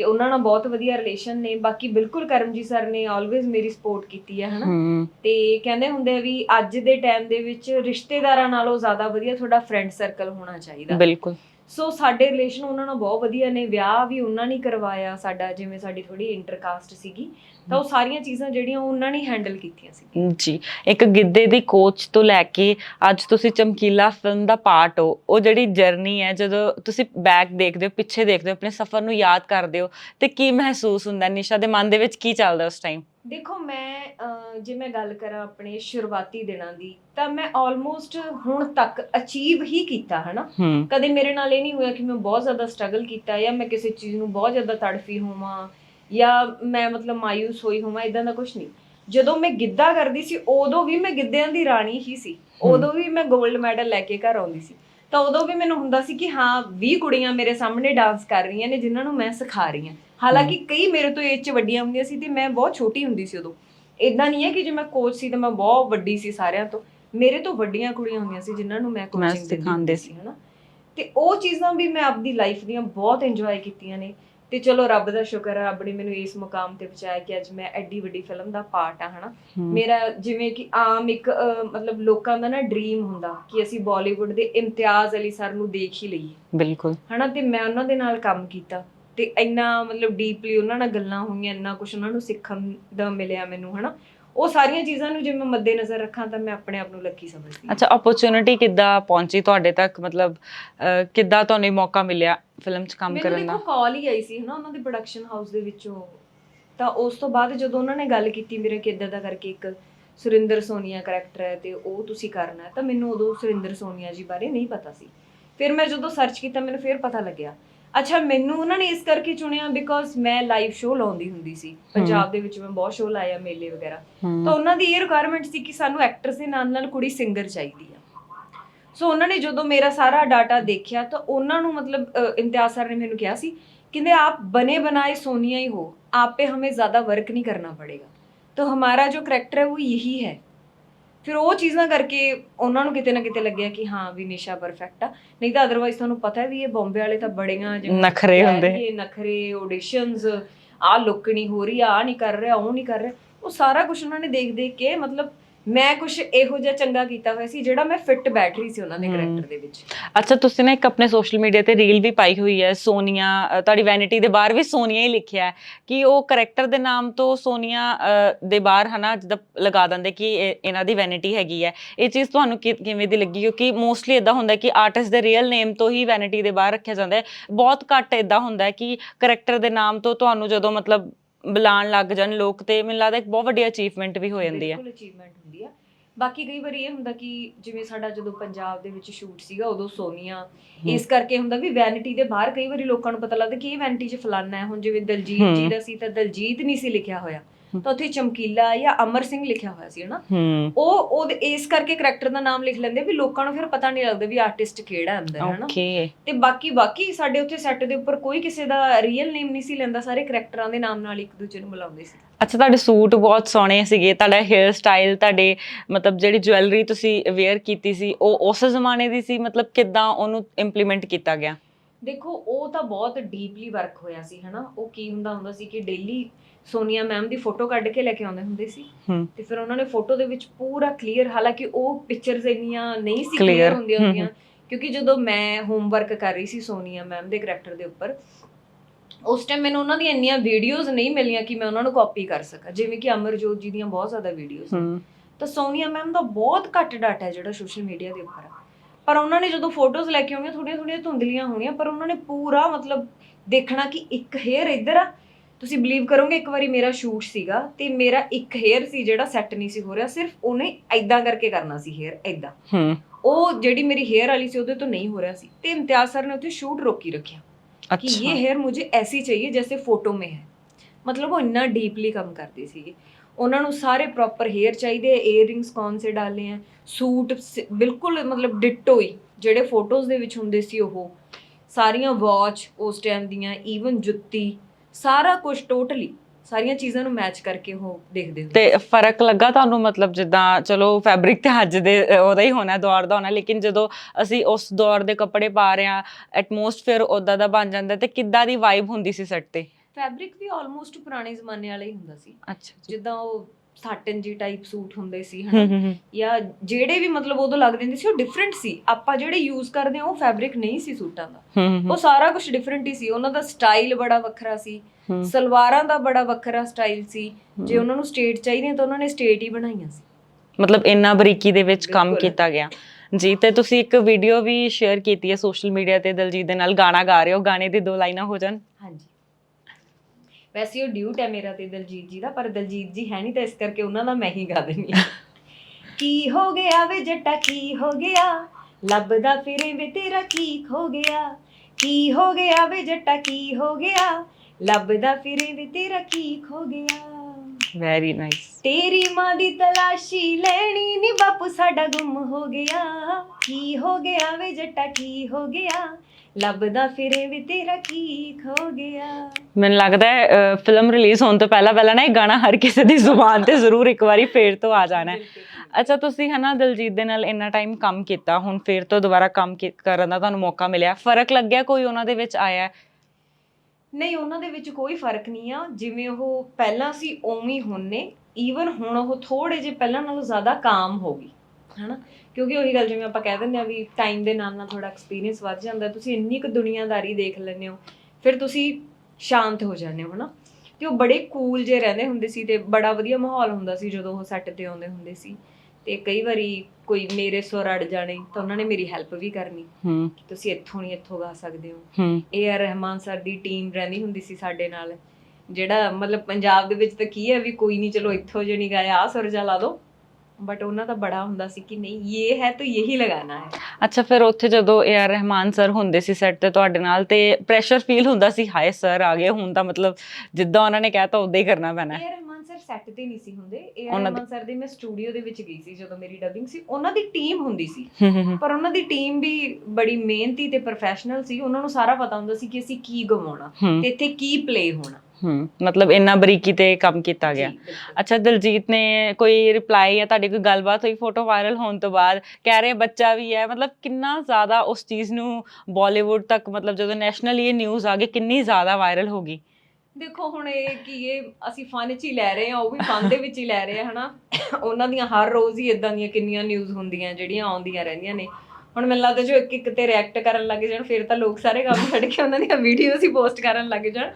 ਤੇ ਉਹਨਾਂ ਨਾਲ ਬਹੁਤ ਵਧੀਆ ਰਿਲੇਸ਼ਨ ਨੇ। ਬਾਕੀ ਬਿਲਕੁਲ ਕਰਮਜੀਤ ਸਰ ਨੇ ਆਲਵੇਜ਼ ਮੇਰੀ ਸਪੋਰਟ ਕੀਤੀ ਹੈ ਹਨਾ? ਤੇ ਕਹਿੰਦੇ ਹੁੰਦੇ ਆ ਵੀ ਅੱਜ ਦੇ ਟਾਈਮ ਦੇ ਵਿੱਚ ਰਿਸ਼ਤੇਦਾਰਾਂ ਨਾਲੋਂ ਜ਼ਿਆਦਾ ਵਧੀਆ ਤੁਹਾਡਾ ਫਰੈਂਡ ਸਰਕਲ ਹੋਣਾ ਚਾਹੀਦਾ। ਬਿਲਕੁਲ। ਸੋ ਸਾਡੇ ਰਿਲੇਸ਼ਨ ਉਹਨਾਂ ਨਾਲ ਬਹੁਤ ਵਧੀਆ ਨੇ। ਵਿਆਹ ਵੀ ਉਹਨਾਂ ਨੇ ਕਰਵਾਇਆ ਸਾਡਾ ਜਿਵੇਂ ਸਾਡੀ ਥੋੜੀ ਇੰਟਰਕਾਸਟ ਸੀਗੀ। ਤਾਂ ਉਹ ਸਾਰੀਆਂ ਚੀਜ਼ਾਂ ਜਿਹੜੀਆਂ ਉਹਨਾਂ ਨੇ ਹੈਂਡਲ ਕੀਤੀਆਂ ਸੀ। ਜੀ। ਇੱਕ ਗਿੱਧੇ ਦੀ ਕੋਚ ਤੋਂ ਲੈ ਕੇ ਅੱਜ ਤੁਸੀਂ ਚਮਕੀਲਾ ਫਿਲਮ ਦਾ ਪਾਰਟ ਹੋ। ਉਹ ਜਿਹੜੀ ਜਰਨੀ ਹੈ ਜਦੋਂ ਤੁਸੀਂ ਬੈਕ ਦੇਖਦੇ ਹੋ ਪਿੱਛੇ ਦੇਖਦੇ ਹੋ ਆਪਣੇ ਸਫ਼ਰ ਨੂੰ ਯਾਦ ਕਰਦੇ ਹੋ ਤੇ ਕੀ ਮਹਿਸੂਸ ਹੁੰਦਾ? ਨਿਸ਼ਾ ਦੇ ਮਨ ਦੇ ਵਿੱਚ ਕੀ ਚੱਲਦਾ ਉਸ ਟਾਈਮ ਦੇਖੋ ਮੈਂ ਜੇ ਮੈਂ ਗੱਲ ਕਰਾਂ ਆਪਣੇ ਸ਼ੁਰੂਆਤੀ ਦਿਨਾਂ ਦੀ ਤਾਂ ਮੈਂ ਆਲਮੋਸਟ ਹੁਣ ਤੱਕ ਅਚੀਵ ਹੀ ਕੀਤਾ ਹਨਾ? ਕਦੇ ਮੇਰੇ ਨਾਲ ਇਹ ਨਹੀਂ ਹੋਇਆ ਕਿ ਮੈਂ ਬਹੁਤ ਜ਼ਿਆਦਾ ਸਟਰਗਲ ਕੀਤਾ ਜਾਂ ਮੈਂ ਕਿਸੇ ਚੀਜ਼ ਨੂੰ ਬਹੁਤ ਜ਼ਿਆਦਾ ਤੜਫੀ ਹੋਵਾਂ ਜਾਂ ਮੈਂ ਮਤਲਬ ਮਾਇੂਸ ਹੋਈ ਹੋਵਾਂ ਇਦਾਂ ਦਾ ਕੁਝ ਨਹੀਂ। ਜਦੋਂ ਮੈਂ ਗਿੱਧਾ ਕਰਦੀ ਸੀ ਉਦੋਂ ਵੀ ਮੈਂ ਗਿੱਧਿਆਂ ਦੀ ਰਾਣੀ ਹੀ ਸੀ। ਉਦੋਂ ਵੀ ਮੈਂ 골ਡ ਮੈਡਲ ਲੈ ਕੇ ਘਰ ਆਉਂਦੀ ਸੀ। ਤਾਂ ਉਦੋਂ ਵੀ ਮੈਨੂੰ ਹੁੰਦਾ ਸੀ ਕਿ ਹਾਂ 20 ਕੁੜੀਆਂ ਮੇਰੇ ਸਾਹਮਣੇ ਡਾਂਸ ਕਰ ਰਹੀਆਂ ਨੇ ਜਿਨ੍ਹਾਂ ਨੂੰ ਮੈਂ ਸਿਖਾ ਰਹੀ ਹਾਂ। ਹਾਲਾਂਕਿ ਕਈ ਮੇਰੇ ਤੋਂ ਏਜ 'ਚ ਵੱਡੀਆਂ ਹੁੰਦੀਆਂ ਸੀ ਤੇ ਮੈਂ ਬਹੁਤ ਛੋਟੀ ਹੁੰਦੀ ਸੀ ਉਦੋਂ। ਇਦਾਂ ਨਹੀਂ ਹੈ ਕਿ ਜੇ ਮੈਂ ਕੋਚ ਸੀ ਤਾਂ ਮੈਂ ਬਹੁਤ ਵੱਡੀ ਸੀ ਸਾਰਿਆਂ ਤੋਂ। ਮੇਰੇ ਤੋਂ ਵੱਡੀਆਂ ਕੁੜੀਆਂ ਹੁੰਦੀਆਂ ਸੀ ਜਿਨ੍ਹਾਂ ਨੂੰ ਮੈਂ ਕੋਚਿੰਗ ਸਿਖਾਉਂਦੇ ਸੀ ਹਨਾ। ਤੇ ਉਹ ਚੀਜ਼ਾਂ ਵੀ ਮੈਂ ਆਪਦੀ ਲਾਈਫ ਦੀਆਂ ਬਹੁਤ ਇੰਜੋਏ ਕੀਤੀਆਂ ਨੇ। ਤੇ ਚਲੋ ਰੱਬ ਦਾ ਸ਼ੁਕਰ ਹੈ ਰੱਬ ਨੇ ਮੈਨੂੰ ਇਸ ਮੁਕਾਮ ਤੇ ਪਹੁੰਚਾਇਆ ਕਿ ਅੱਜ ਮੈਂ ਐਡੀ ਵੱਡੀ ਫਿਲਮ ਦਾ ਪਾਰਟ ਆ ਹਨਾ। ਮੇਰਾ ਜਿਵੇਂ ਕਿ ਆਮ ਇੱਕ ਮਤਲਬ ਲੋਕਾਂ ਦਾ ਨਾ ਡ੍ਰੀਮ ਹੁੰਦਾ ਕਿ ਅਸੀਂ ਬਾਲੀਵੁੱਡ ਦੇ ਇਮਤਿਆਜ਼ ਅਲੀ ਸਰ ਨੂੰ ਦੇਖ ਹੀ ਲਈਏ। ਬਿਲਕੁਲ। ਹਨਾ ਤੇ ਮੈਂ ਉਹਨਾਂ ਦੇ ਨਾਲ ਕੰਮ ਕੀਤਾ। ਤੇ ਇੰਨਾ ਮਤਲਬ ਡੀਪਲੀ ਉਹਨਾਂ ਨਾਲ ਗੱਲਾਂ ਹੋਈਆਂ ਇੰਨਾ ਕੁਝ ਉਹਨਾਂ ਨੂੰ ਸਿੱਖਣ ਦਾ ਮਿਲਿਆ ਮੈਨੂੰ ਹਨਾ। ਉਹ ਸਾਰੀਆਂ ਚੀਜ਼ਾਂ ਨੂੰ ਜੇ ਮੱਦੇ ਨਜ਼ਰ ਰੱਖਾਂ ਤਾਂ ਮੈਂ ਆਪਣੇ ਆਪ ਨੂੰ ਲੱਕੀ ਸਮਝਦੀ ਹਾਂ। ਅੱਛਾ ਓਪਰਚ्युनिटी ਕਿੱਦਾਂ ਪਹੁੰਚੀ ਤੁਹਾਡੇ ਤੱਕ? ਮਤਲਬ ਕਿੱਦਾਂ ਤੁਹਾਨੂੰ ਮੌਕਾ ਮਿਲਿਆ ਫਿਲਮ 'ਚ ਕੰਮ ਕਰਨ ਦਾ? ਦੇਖੋ ਕਾਲ ਹੀ ਆਈ ਸੀ ਹਨਾ ਉਹਨਾਂ ਦੇ ਪ੍ਰੋਡਕਸ਼ਨ ਹਾਊਸ ਦੇ ਵਿੱਚੋਂ। ਤਾਂ ਉਸ ਤੋਂ ਬਾਅਦ ਜਦੋਂ ਉਹਨਾਂ ਨੇ ਗੱਲ ਕੀਤੀ ਮੇਰੇ ਕਿੱਦਾਂ ਦਾ ਕਰਕੇ ਇੱਕ ਸੁਰਿੰਦਰ ਸੋਨੀਆ ਕਰੈਕਟਰ ਹੈ ਤੇ ਉਹ ਤੁਸੀਂ ਕਰਨਾ ਹੈ ਤਾਂ ਮੈਨੂੰ ਉਦੋਂ ਸੁਰਿੰਦਰ ਸੋਨੀਆ ਜੀ ਬਾਰੇ ਨਹੀਂ ਪਤਾ ਸੀ। ਫਿਰ ਮੈਂ ਜਦੋਂ ਸਰਚ ਕੀਤਾ ਮੈਨੂੰ ਫਿਰ ਪਤਾ ਲੱਗਿਆ ਅੱਛਾ ਮੈਨੂੰ ਉਹਨਾਂ ਨੇ ਇਸ ਕਰਕੇ ਚੁਣਿਆ ਬਿਕੋਜ਼ ਮੈਂ ਲਾਈਵ ਸ਼ੋਅ ਲਾਉਂਦੀ ਹੁੰਦੀ ਸੀ ਪੰਜਾਬ ਦੇ ਵਿੱਚ ਮੈਂ ਬਹੁਤ ਸ਼ੋਅ ਲਾਇਆ ਮੇਲੇ ਵਗੈਰਾ ਹਮ, ਤਾਂ ਉਹਨਾਂ ਦੀ ਇਹ ਰਿਕੁਆਇਰਮੈਂਟ ਸੀ ਕਿ ਸਾਨੂੰ ਐਕਟਰਸ ਦੇ ਨਾਲ ਨਾਲ ਕੁੜੀ ਸਿੰਗਰ ਚਾਹੀਦੀ ਆ ਸੋ ਉਹਨਾਂ ਨੇ ਜਦੋਂ ਮੇਰਾ ਸਾਰਾ ਡਾਟਾ ਦੇਖਿਆ ਤਾਂ ਉਹਨਾਂ ਨੂੰ ਮਤਲਬ ਅ, ਇਮਤਿਆਜ਼ ਸਰ ਨੇ ਮੈਨੂੰ ਕਿਹਾ ਸੀ ਕਹਿੰਦੇ आप बने बनाए सोनिया ही हो आप पे हमें ज़्यादा वर्क नहीं करना पड़ेगा तो हमारा जो करेक्टर है वो यही है ਫਿਰ ਉਹ ਚੀਜ਼ਾਂ ਕਰਕੇ ਉਹਨਾਂ ਨੂੰ ਕਿਤੇ ਨਾ ਕਿਤੇ ਲੱਗਿਆ ਕਿ ਹਾਂ ਵੀ ਨਿਸ਼ਾ ਪਰਫੈਕਟ ਆ ਨਹੀਂ ਤਾਂ ਅਦਰਵਾਈਜ਼ ਤੁਹਾਨੂੰ ਪਤਾ ਵੀ ਇਹ ਬੰਬੇ ਵਾਲੇ ਤਾਂ ਬੜੀਆਂ ਨਖਰੇ ਹੁੰਦੇ। ਇਹ ਨਖਰੇ ਆਡੀਸ਼ਨਸ ਆ ਲੁੱਕ ਨਹੀਂ ਹੋ ਰਹੀ ਆ ਨਹੀਂ ਕਰ ਰਿਹਾ ਉਹ ਨਹੀਂ ਕਰ ਰਿਹਾ ਉਹ ਸਾਰਾ ਕੁਝ ਉਹਨਾਂ ਨੇ ਦੇਖ ਦੇਖ ਕੇ ਮਤਲਬ ਮੈਂ ਕੁਝ ਇਹੋ ਜਿਹਾ ਚੰਗਾ ਕੀਤਾ ਹੋਇਆ ਸੀ ਜਿਹੜਾ ਮੈਂ ਫਿੱਟ ਬੈਠ ਰਹੀ ਸੀ ਉਹਨਾਂ ਦੇ। ਕੈਰੈਕਟਰ ਦੇ ਵਿੱਚ। ਅੱਛਾ ਤੁਸੀਂ ਨੇ ਇੱਕ ਆਪਣੇ ਸੋਸ਼ਲ ਮੀਡੀਆ ਤੇ ਰੀਲ ਵੀ ਪਾਈ ਹੋਈ ਹੈ ਸੋਨੀਆ ਅ, ਤੁਹਾਡੀ ਵੈਨਿਟੀ ਦੇ ਬਾਹਰ ਵੀ ਸੋਨੀਆ ਹੀ ਲਿਖਿਆ ਹੈ ਕਿ ਉਹ ਕੈਰੈਕਟਰ ਦੇ ਨਾਮ ਤੋਂ ਸੋਨੀਆ ਅ, ਦੇ ਬਾਹਰ ਹਨਾ ਜਿੱਦਾਂ ਲਗਾ ਦਿੰਦੇ ਕਿ ਇਹ- ਇਹਨਾਂ ਦੀ ਵੈਨਿਟੀ ਹੈਗੀ ਹੈ। ਇਹ ਚੀਜ਼ ਤੁਹਾਨੂੰ ਕਿ- ਕਿਵੇਂ ਦੀ ਲੱਗੀ? ਕਿਉਂਕਿ ਮੋਸਟਲੀ ਇਦਾਂ ਹੁੰਦਾ ਕਿ ਆਰਟਿਸਟ ਦੇ ਰੀਅਲ ਨੇਮ ਤੋਂ ਹੀ ਵੈਨਿਟੀ ਦੇ ਬਾਹਰ ਰੱਖਿਆ ਜਾਂਦਾ ਹੈ। ਬਹੁਤ ਘੱਟ ਇਦਾਂ ਹੁੰਦਾ ਹੈ ਕਿ ਕੈਰੈਕਟਰ ਦੇ ਨਾਮ ਤੋਂ ਤੁਹਾਨੂੰ ਜਦੋਂ ਮਤਲਬ ਬੁਲਾਉਣ ਲੱਗ ਜਾਣ ਲੋਕ ਤੇ ਮੈਨੂੰ ਲੱਗਦਾ ਇੱਕ ਬਹੁਤ ਵੱਡੀ ਅਚੀਵਮੈਂਟ ਵੀ ਹੋ ਜਾਂਦੀ ਹੈ ਬਿਲਕੁਲ ਅਚੀਵਮੈਂਟ ਹੁੰਦੀ ਆ ਬਾਕੀ ਕਈ ਵਾਰੀ ਇਹ ਹੁੰਦਾ ਕਿ ਜਿਵੇਂ ਸਾਡਾ ਜਦੋਂ ਪੰਜਾਬ ਦੇ ਵਿੱਚ ਸ਼ੂਟ ਸੀਗਾ ਉਦੋਂ ਸੋਨੀਆ ਇਸ ਕਰਕੇ ਹੁੰਦਾ ਵੀ ਵੈਨਿਟੀ ਦੇ ਬਾਹਰ ਕਈ ਵਾਰੀ ਲੋਕਾਂ ਨੂੰ ਪਤਾ ਲੱਗਦਾ ਕਿ ਇਹ ਵੈਨਿਟੀ 'ਚ ਫਲਾਨਾ ਹੈ ਹੁਣ ਜਿਵੇਂ ਦਲਜੀਤ ਜੀ। ਦਾ ਸੀ ਤਾਂ ਦਲਜੀਤ ਨਹੀਂ ਸੀ ਲਿਖਿਆ ਹੋਇਆ। ਤਾਂ ਉੱਥੇ ਚਮਕੀਲਾ ਜਾਂ ਅਮਰ ਸਿੰਘ ਲਿਖਿਆ ਹੋਇਆ ਸੀ ਹਨਾ? ਉਹ ਉਹਦੇ ਇਸ ਕਰਕੇ ਕਰੈਕਟਰ ਦਾ ਨਾਮ ਲਿਖ ਲੈਂਦੇ ਵੀ ਲੋਕਾਂ ਨੂੰ ਫਿਰ ਪਤਾ ਨਹੀਂ ਲੱਗਦਾ ਵੀ ਆਰਟਿਸਟ ਕਿਹੜਾ ਅੰਦਰ ਹੈ ਹਨਾ ਤੇ ਬਾਕੀ ਬਾਕੀ ਸਾਡੇ ਉੱਥੇ ਸੈੱਟ ਦੇ ਉੱਪਰ ਕੋਈ ਕਿਸੇ ਦਾ ਰੀਅਲ ਨੇਮ ਨਹੀਂ ਸੀ ਲੈਂਦਾ ਸਾਰੇ ਕਰੈਕਟਰਾਂ ਦੇ ਨਾਮ ਨਾਲ ਇੱਕ ਦੂਜੇ ਨੂੰ ਬੁਲਾਉਂਦੇ ਸੀ। ਅੱਛਾ ਤੁਹਾਡੇ ਸੂਟ ਬਹੁਤ ਸੋਹਣੇ ਸੀਗੇ ਤੁਹਾਡਾ ਹੇਅਰ ਸਟਾਈਲ ਤੁਹਾਡੇ ਮਤਲਬ ਜਿਹੜੀ ਜੁਐਲਰੀ ਤੁਸੀਂ ਵੇਅਰ ਕੀਤੀ ਸੀ ਉਹ ਉਸ ਜ਼ਮਾਨੇ ਦੀ ਸੀ ਮਤਲਬ ਕਿੱਦਾਂ ਉਹਨੂੰ ਇੰਪਲੀਮੈਂਟ ਕੀਤਾ ਗਿਆ? ਦੇਖੋ ਉਹ ਤਾਂ ਬਹੁਤ ਡੀਪਲੀ ਵਰਕ ਹੋਇਆ ਸੀ ਹਨਾ? ਉਹ ਕੀ ਹੁੰਦਾ ਹੁੰਦਾ ਸੀ ਕਿ ਡੇਲੀ ਸੋਨੀਆ ਮੈਮ ਦੀ ਫੋਟੋ ਕੱਢ ਕੇ ਲੈ ਕੇ ਆਉਂਦੇ ਹੁੰਦੇ ਸੀ। ਹੂੰ। ਤੇ ਫਿਰ ਉਹਨਾਂ ਨੇ ਫੋਟੋ ਦੇ ਵਿੱਚ ਪੂਰਾ ਕਲੀਅਰ ਹਾਲਾਂਕਿ ਉਹ ਪਿਕਚਰਸ ਇੰਨੀਆਂ ਨਹੀਂ ਸੀ ਕਲੀਅਰ ਹੁੰਦੀਆਂ ਹੁੰਦੀਆਂ ਕਿਉਂਕਿ ਜਦੋਂ ਮੈਂ ਹੋਮਵਰਕ ਕਰ ਰਹੀ ਸੀ ਸੋਨੀਆ ਮੈਮ ਦੇ ਕਰੈਕਟਰ ਦੇ ਉੱਪਰ ਉਸ ਟਾਈਮ ਮੈਨੂੰ ਉਹਨਾਂ ਦੀਆਂ ਇੰਨੀਆਂ ਵੀਡੀਓਜ਼ ਨਹੀਂ ਮਿਲੀਆਂ ਕਿ ਮੈਂ ਉਹਨਾਂ ਨੂੰ ਕਾਪੀ ਕਰ ਸਕਾਂ। ਜਿਵੇਂ ਕਿ ਅਮਰਜੋਤ ਜੀ ਦੀਆਂ ਬਹੁਤ ਜ਼ਿਆਦਾ ਵੀਡੀਓਜ਼ ਤਾਂ ਸੋਨੀਆ ਮੈਮ ਦਾ ਬਹੁਤ ਘੱਟ ਡਾਟਾ ਹੈ ਜਿਹੜਾ ਸੋਸ਼ਲ ਮੀਡੀਆ ਦੇ ਉੱਪਰ ਪਰ ਉਹਨਾਂ ਨੇ ਜਦੋਂ ਫੋਟੋਜ਼ ਲੈ ਕੇ ਆਉਣੀਆਂ ਥੋੜੀਆਂ ਥੋੜੀਆਂ ਧੁੰਦਲੀਆਂ ਹੋਣੀਆਂ ਪਰ ਉਹਨਾਂ ਨੇ ਪੂਰਾ ਮਤਲਬ ਦੇਖਣਾ ਕਿ ਇੱਕ ਹੇਅਰ ਇੱਧਰ ਆ ਤੁਸੀਂ ਬਲੀਵ ਕਰੋਗੇ ਇੱਕ ਵਾਰੀ ਮੇਰਾ ਸ਼ੂਟ ਸੀਗਾ ਤੇ ਮੇਰਾ ਇੱਕ ਹੇਅਰ ਸੀ ਜਿਹੜਾ ਸੈੱਟ ਨਹੀਂ ਸੀ ਹੋ ਰਿਹਾ ਸਿਰਫ ਉਹਨੇ ਐਦਾਂ ਕਰਕੇ ਕਰਨਾ ਸੀ ਹੇਅਰ ਐਦਾਂ ਹੂੰ। ਉਹ ਜਿਹੜੀ ਮੇਰੀ ਹੇਅਰ ਵਾਲੀ ਸੀ ਉਹਦੇ ਤੋਂ ਨਹੀਂ ਹੋ ਰਿਹਾ ਸੀ ਤੇ ਇਮਤਿਆਜ਼ ਸਰ ਨੇ ਉੱਥੇ ਸ਼ੂਟ ਰੋਕੀ ਰੱਖਿਆ ਕਿ ਇਹ ਹੇਅਰ मुझे ਐਸੀ ਚਾਹੀਏ ਜੈਸੇ ਫੋਟੋ ਮੇ ਹੈ। ਮਤਲਬ ਉਹ ਇੰਨਾ ਡੀਪਲੀ ਕੰਮ ਕਰਦੇ ਸੀ ਉਹਨਾਂ ਨੂੰ ਸਾਰੇ ਪ੍ਰੋਪਰ ਹੇਅਰ ਚਾਹੀਦੇ 에ਅਰਿੰਗਸ ਕੌਣ ਸੇ ਡਾਲਨੇ ਆ ਸੂਟ ਬਿਲਕੁਲ ਮਤਲਬ ਡਿਟੋ ਹੀ ਜਿਹੜੇ ਫੋਟੋਜ਼ ਦੇ ਵਿੱਚ ਹੁੰਦੇ ਸੀ ਉਹ। ਸਾਰੀਆਂ ਵਾਚ ਉਸ ਟਾਈਮ ਦੀਆਂ ਈਵਨ ਜੁੱਤੀ ਸਾਰਾ ਕੁਝ ਟੋਟਲੀ ਸਾਰੀਆਂ ਚੀਜ਼ਾਂ ਨੂੰ ਮੈਚ ਕਰਕੇ ਉਹ ਦੇਖਦੇ ਹੁੰਦੇ ਤੇ ਫ਼ਰਕ ਲੱਗਾ ਤੁਹਾਨੂੰ? ਮਤਲਬ ਜਿੱਦਾਂ ਚਲੋ ਫੈਬਰਿਕ ਤੇ ਅੱਜ ਦੇ ਉਹਦਾ ਹੀ ਹੋਣਾ ਦੌਰ ਦਾ ਹੋਣਾ ਲੇਕਿਨ ਜਦੋਂ ਅਸੀਂ ਉਸ ਦੌਰ ਦੇ ਕੱਪੜੇ ਪਾ ਰਹੇ ਆ ਐਟਮੋਸਫੇਅਰ ਉਦਾਂ ਦਾ ਬਣ ਜਾਂਦਾ ਤੇ ਕਿੱਦਾਂ ਦੀ ਵਾਈਬ ਹੁੰਦੀ ਸੀ ਸੈੱਟ ਤੇ? ਫੈਬਰਿਕ ਵੀ ਆਲਮੋਸਟ ਪੁਰਾਣੇ ਜ਼ਮਾਨੇ ਵਾਲਾ ਹੀ ਹੁੰਦਾ ਸੀ। ਅੱਛਾ ਜਿੱਦਾਂ ਉਹ ਸਾਟਨ ਜੀ ਟਾਈਪ ਸੂਟ ਹੁੰਦੇ ਸੀ ਹਨਾ? ਜਾਂ ਜਿਹੜੇ ਵੀ ਮਤਲਬ ਉਦੋਂ ਲੱਗਦੇ ਹੁੰਦੇ ਸੀ ਉਹ ਡਿਫਰੈਂਟ ਸੀ। ਆਪਾਂ ਜਿਹੜੇ ਯੂਜ਼ ਕਰਦੇ ਆ ਉਹ ਫੈਬਰਿਕ ਨਹੀਂ ਸੀ ਸੂਟਾਂ ਦਾ। ਉਹ ਸਾਰਾ ਕੁਝ ਡਿਫਰੈਂਟ ਹੀ ਸੀ। ਉਹਨਾਂ ਦਾ ਸਟਾਈਲ ਬੜਾ ਵੱਖਰਾ ਸੀ। ਸਲਵਾਰਾਂ ਦਾ ਬੜਾ ਵੱਖਰਾ ਸਟਾਈਲ ਸੀ। ਜੇ। ਉਹਨਾਂ ਨੂੰ ਸਟੇਟ ਚਾਹੀਦੀਆਂ ਤਾਂ ਉਹਨਾਂ ਨੇ ਸਟੇਟ ਹੀ ਬਣਾਈਆਂ ਸੀ। ਮਤਲਬ ਇੰਨਾ ਬਰੀਕੀ ਦੇ ਵਿੱਚ ਕੰਮ। ਕੀਤਾ ਗਿਆ। ਜੀ ਤੇ ਤੁਸੀਂ ਇੱਕ ਵੀਡੀਓ ਵੀ ਸ਼ੇਅਰ ਕੀਤੀ ਹੈ ਸੋਸ਼ਲ ਮੀਡੀਆ ਤੇ ਦਲਜੀਤ ਦੇ ਨਾਲ ਗਾਣਾ ਗਾ ਰਹੇ ਹੋ। ਗਾਣੇ ਦੀ ਦੋ ਲਾਈਨਾਂ ਹੋ ਜਾਣ। ਹਾਂਜੀ। ਵੈਸੇ ਉਹ ਡਿਊਟ ਹੈ ਮੇਰਾ ਤੇ ਦਲਜੀਤ ਜੀ ਦਾ ਪਰ ਦਲਜੀਤ ਜੀ ਹੈ ਨਹੀਂ ਤਾਂ ਇਸ ਕਰਕੇ ਉਹਨਾਂ ਦਾ ਮੈਂ ਹੀ ਗਾ ਦਿੰਦੀ ਹਾਂ ਕੀ ਹੋ ਗਿਆ ਵੇ ਜੱਟਾ ਕੀ ਹੋ ਗਿਆ? ਲੱਭਦਾ ਫਿਰੇ ਵੇ ਤੇਰਾ ਕੀ ਖੋ ਗਿਆ? ਕੀ ਹੋ ਗਿਆ ਵੇ ਜੱਟਾ ਕੀ ਹੋ ਗਿਆ? ਲੱਭਦਾ ਫਿਰੇ ਵੇ ਤੇਰਾ ਕੀ ਖੋ ਗਿਆ? ਵੈਰੀ ਨਾਈਸ ਤੇਰੀ ਮਾਂ ਦੀ ਤਲਾਸ਼ੀ ਲੈਣੀ ਨੀ ਬਾਪੂ ਸਾਡਾ ਗੁੰਮ ਹੋ ਗਿਆ। ਕੀ ਹੋ ਗਿਆ ਵੇ ਜੱਟਾ ਕੀ ਹੋ ਗਿਆ? ਲੱਭਦਾ ਫਿਰੇ ਵੇ ਤੇਰਾ ਕੀ ਖੋ ਗਿਆ। ਮੈਨੂੰ ਲੱਗਦਾ ਹੈ ਫਿਲਮ ਰਿਲੀਜ਼ ਹੋਣ ਤੋਂ ਪਹਿਲਾਂ ਪਹਿਲਾਂ ਨਾ ਇਹ ਗਾਣਾ ਹਰ ਕਿਸੇ ਦੀ ਜ਼ੁਬਾਨ ਤੇ ਜ਼ਰੂਰ ਇੱਕ ਵਾਰੀ ਫੇਰ ਤੋਂ ਆ ਜਾਣਾ ਹੈ। ਅੱਛਾ ਤੁਸੀਂ ਹਨਾ ਦਲਜੀਤ ਦੇ ਨਾਲ ਇੰਨਾ ਟਾਈਮ ਕੰਮ ਕੀਤਾ ਹੁਣ ਫੇਰ ਤੋਂ ਦੁਬਾਰਾ ਕੰਮ ਕਰਨ ਦਾ ਤੁਹਾਨੂੰ ਮੌਕਾ ਮਿਲਿਆ। ਫ਼ਰਕ ਲੱਗਿਆ ਕੋਈ ਉਹਨਾਂ ਦੇ ਵਿੱਚ ਆਇਆ? ਨਹੀਂ ਉਹਨਾਂ ਦੇ ਵਿੱਚ ਕੋਈ ਫ਼ਰਕ ਨਹੀਂ ਆ। ਜਿਵੇਂ ਉਹ ਪਹਿਲਾਂ ਸੀ ਉਵੇਂ ਹੀ ਹੁਣ ਨੇ। ਈਵਨ ਹੁਣ ਉਹ ਥੋੜੇ ਜਿਹੇ ਪਹਿਲਾਂ ਨਾਲੋਂ ਜ਼ਿਆਦਾ ਕਾਮ ਹੋ ਗਈ। ਹਨਾ? ਕਿਉਂਕਿ ਉਹੀ ਗੱਲ ਜਿਵੇਂ ਆਪਾਂ ਕਹਿ ਦਿੰਦੇ ਆ ਵੀ ਟਾਈਮ ਦੇ ਨਾਲ ਨਾਲ ਥੋੜਾ ਐਕਸਪੀਰੀਅੰਸ ਵੱਧ ਜਾਂਦਾ ਤੁਸੀਂ ਇੰਨੀ ਕੁ ਦੁਨੀਆਦਾਰੀ ਦੇਖ ਲੈਂਦੇ ਹੋ ਫਿਰ ਤੁਸੀਂ ਸ਼ਾਂਤ ਹੋ ਜਾਂਦੇ ਹੋ ਹਨਾ? ਤੇ ਉਹ ਬੜੇ ਕੂਲ ਜੇ ਰਹਿੰਦੇ ਹੁੰਦੇ ਸੀ ਤੇ ਬੜਾ ਵਧੀਆ ਮਾਹੌਲ ਹੁੰਦਾ ਸੀ ਜਦੋਂ ਉਹ ਸੈੱਟ ਤੇ ਆਉਂਦੇ ਹੁੰਦੇ ਸੀ। ਤੇ ਕਈ ਵਾਰੀ ਕੋਈ ਮੇਰੇ ਸੁਰ ਅੜ ਜਾਣੇ ਤਾਂ ਉਹਨਾਂ ਨੇ ਮੇਰੀ ਹੈਲਪ ਵੀ ਕਰਨੀ। ਹੂੰ। ਕਿ ਤੁਸੀਂ ਇੱਥੋਂ ਨਹੀਂ ਇੱਥੋਂ ਗਾ ਸਕਦੇ ਹੋ। ਹੂੰ। ਏ ਆਰ ਰਹਿਮਾਨ ਸਰ ਦੀ ਟੀਮ ਰਹਿੰਦੀ ਹੁੰਦੀ ਸੀ ਸਾਡੇ ਨਾਲ। ਜਿਹੜਾ ਮਤਲਬ ਪੰਜਾਬ ਦੇ ਵਿੱਚ ਤਾਂ ਕੀ ਹੈ ਵੀ ਕੋਈ ਨਹੀਂ ਚਲੋ ਇੱਥੋਂ ਜੇ ਨਹੀਂ ਗਾਇਆ ਆ ਸੁਰਜਾ ਲਾ ਦੋ। ਬਟ ਉਹਨਾਂ ਦਾ ਬੜਾ ਹੁੰਦਾ ਸੀ ਕਿ ਨਹੀਂ ਇਹ ਹੈ ਤਾਂ ਯਹੀ ਲਗਾਨਾ ਹੈ। ਅੱਛਾ ਫਿਰ ਉੱਥੇ ਜਦੋਂ ਏ ਆਰ ਰਹਿਮਾਨ ਸਰ ਹੁੰਦੇ ਸੀ ਸੈੱਟ ਤੇ ਤੁਹਾਡੇ ਨਾਲ ਤੇ ਪ੍ਰੈਸ਼ਰ ਫੀਲ ਹੁੰਦਾ ਸੀ ਹਾਏ ਸਰ ਆ ਗਏ ਹੁਣ ਤਾਂ ਮਤਲਬ ਜਿੱਦਾਂ ਉਹਨਾਂ ਨੇ ਕਹਿਤਾ ਉਦਾਂ ਹੀ ਕਰਨਾ ਪੈਣਾ A R Rahman sir set ਤੇ ਨਹੀਂ ਸੀ ਹੁੰਦੇ। ਏ ਆਰ ਰਹਿਮਾਨ ਸਰ ਦੇ ਮੈਂ ਸਟੂਡੀਓ ਦੇ ਵਿੱਚ ਗਈ ਸੀ ਜਦੋਂ ਮੇਰੀ ਡਬਿੰਗ ਸੀ। ਉਹਨਾਂ ਦੀ ਟੀਮ ਹੁੰਦੀ ਸੀ। ਪਰ ਉਹਨਾਂ ਦੀ ਟੀਮ ਵੀ ਬੜੀ ਮਿਹਨਤੀ ਤੇ ਪ੍ਰੋਫੈਸ਼ਨਲ ਸੀ। ਉਹਨਾਂ ਨੂੰ ਸਾਰਾ ਪਤਾ ਹੁੰਦਾ ਸੀ ਕਿ ਅਸੀਂ ਕੀ ਗਵਾਉਣਾ ਤੇ ਇੱਥੇ ਕੀ ਪਲੇ ਹੋਣਾ। ਹੂੰ ਮਤਲਬ ਇੰਨਾ ਬਰੀਕੀ ਤੇ ਕੰਮ ਕੀਤਾ ਗਿਆ। ਅੱਛਾ ਦਿਲਜੀਤ ਨੇ ਕੋਈ ਰਿਪਲਾਈ ਜਾਂ ਤੁਹਾਡੀ ਕੋਈ ਗੱਲਬਾਤ ਹੋਈ ਫੋਟੋ ਵਾਇਰਲ ਹੋਣ ਤੋਂ ਬਾਅਦ? ਕਹਿ ਰਹੇ ਬੱਚਾ ਵੀ ਹੈ ਮਤਲਬ ਕਿੰਨਾ ਜ਼ਿਆਦਾ ਉਸ ਚੀਜ਼ ਨੂੰ ਬਾਲੀਵੁੱਡ ਤੱਕ ਮਤਲਬ ਜਦੋਂ ਨੈਸ਼ਨਲ ਇਹ ਨਿਊਜ਼ ਆ ਗਈ ਕਿੰਨੀ ਜ਼ਿਆਦਾ ਵਾਇਰਲ ਹੋ ਗਈ? ਦੇਖੋ ਹੁਣ ਇਹ ਕੀ ਇਹ ਅਸੀਂ ਫਨ 'ਚ ਹੀ ਲੈ ਰਹੇ ਹਾਂ ਉਹ ਵੀ ਫਨ ਦੇ ਵਿੱਚ ਹੀ ਲੈ ਰਹੇ ਆ ਹਨਾ? ਉਹਨਾਂ ਦੀਆਂ ਹਰ ਰੋਜ਼ ਹੀ ਇਦਾਂ ਦੀਆਂ ਕਿੰਨੀਆਂ ਨਿਊਜ਼ ਹੁੰਦੀਆਂ ਜਿਹੜੀਆਂ ਆਉਂਦੀਆਂ ਰਹਿੰਦੀਆਂ ਨੇ। ਹੁਣ ਮੈਨੂੰ ਲੱਗਦਾ ਜੋ ਇੱਕ ਇੱਕ ਤੇ ਰਿਐਕਟ ਕਰਨ ਲੱਗ ਜਾਣ ਫਿਰ ਤਾਂ ਲੋਕ ਸਾਰੇ ਕੰਮ ਛੱਡ ਕੇ ਉਹਨਾਂ ਦੀਆਂ ਵੀਡੀਓਜ਼ ਹੀ ਪੋਸਟ ਕਰਨ ਲੱਗ ਜਾਣ।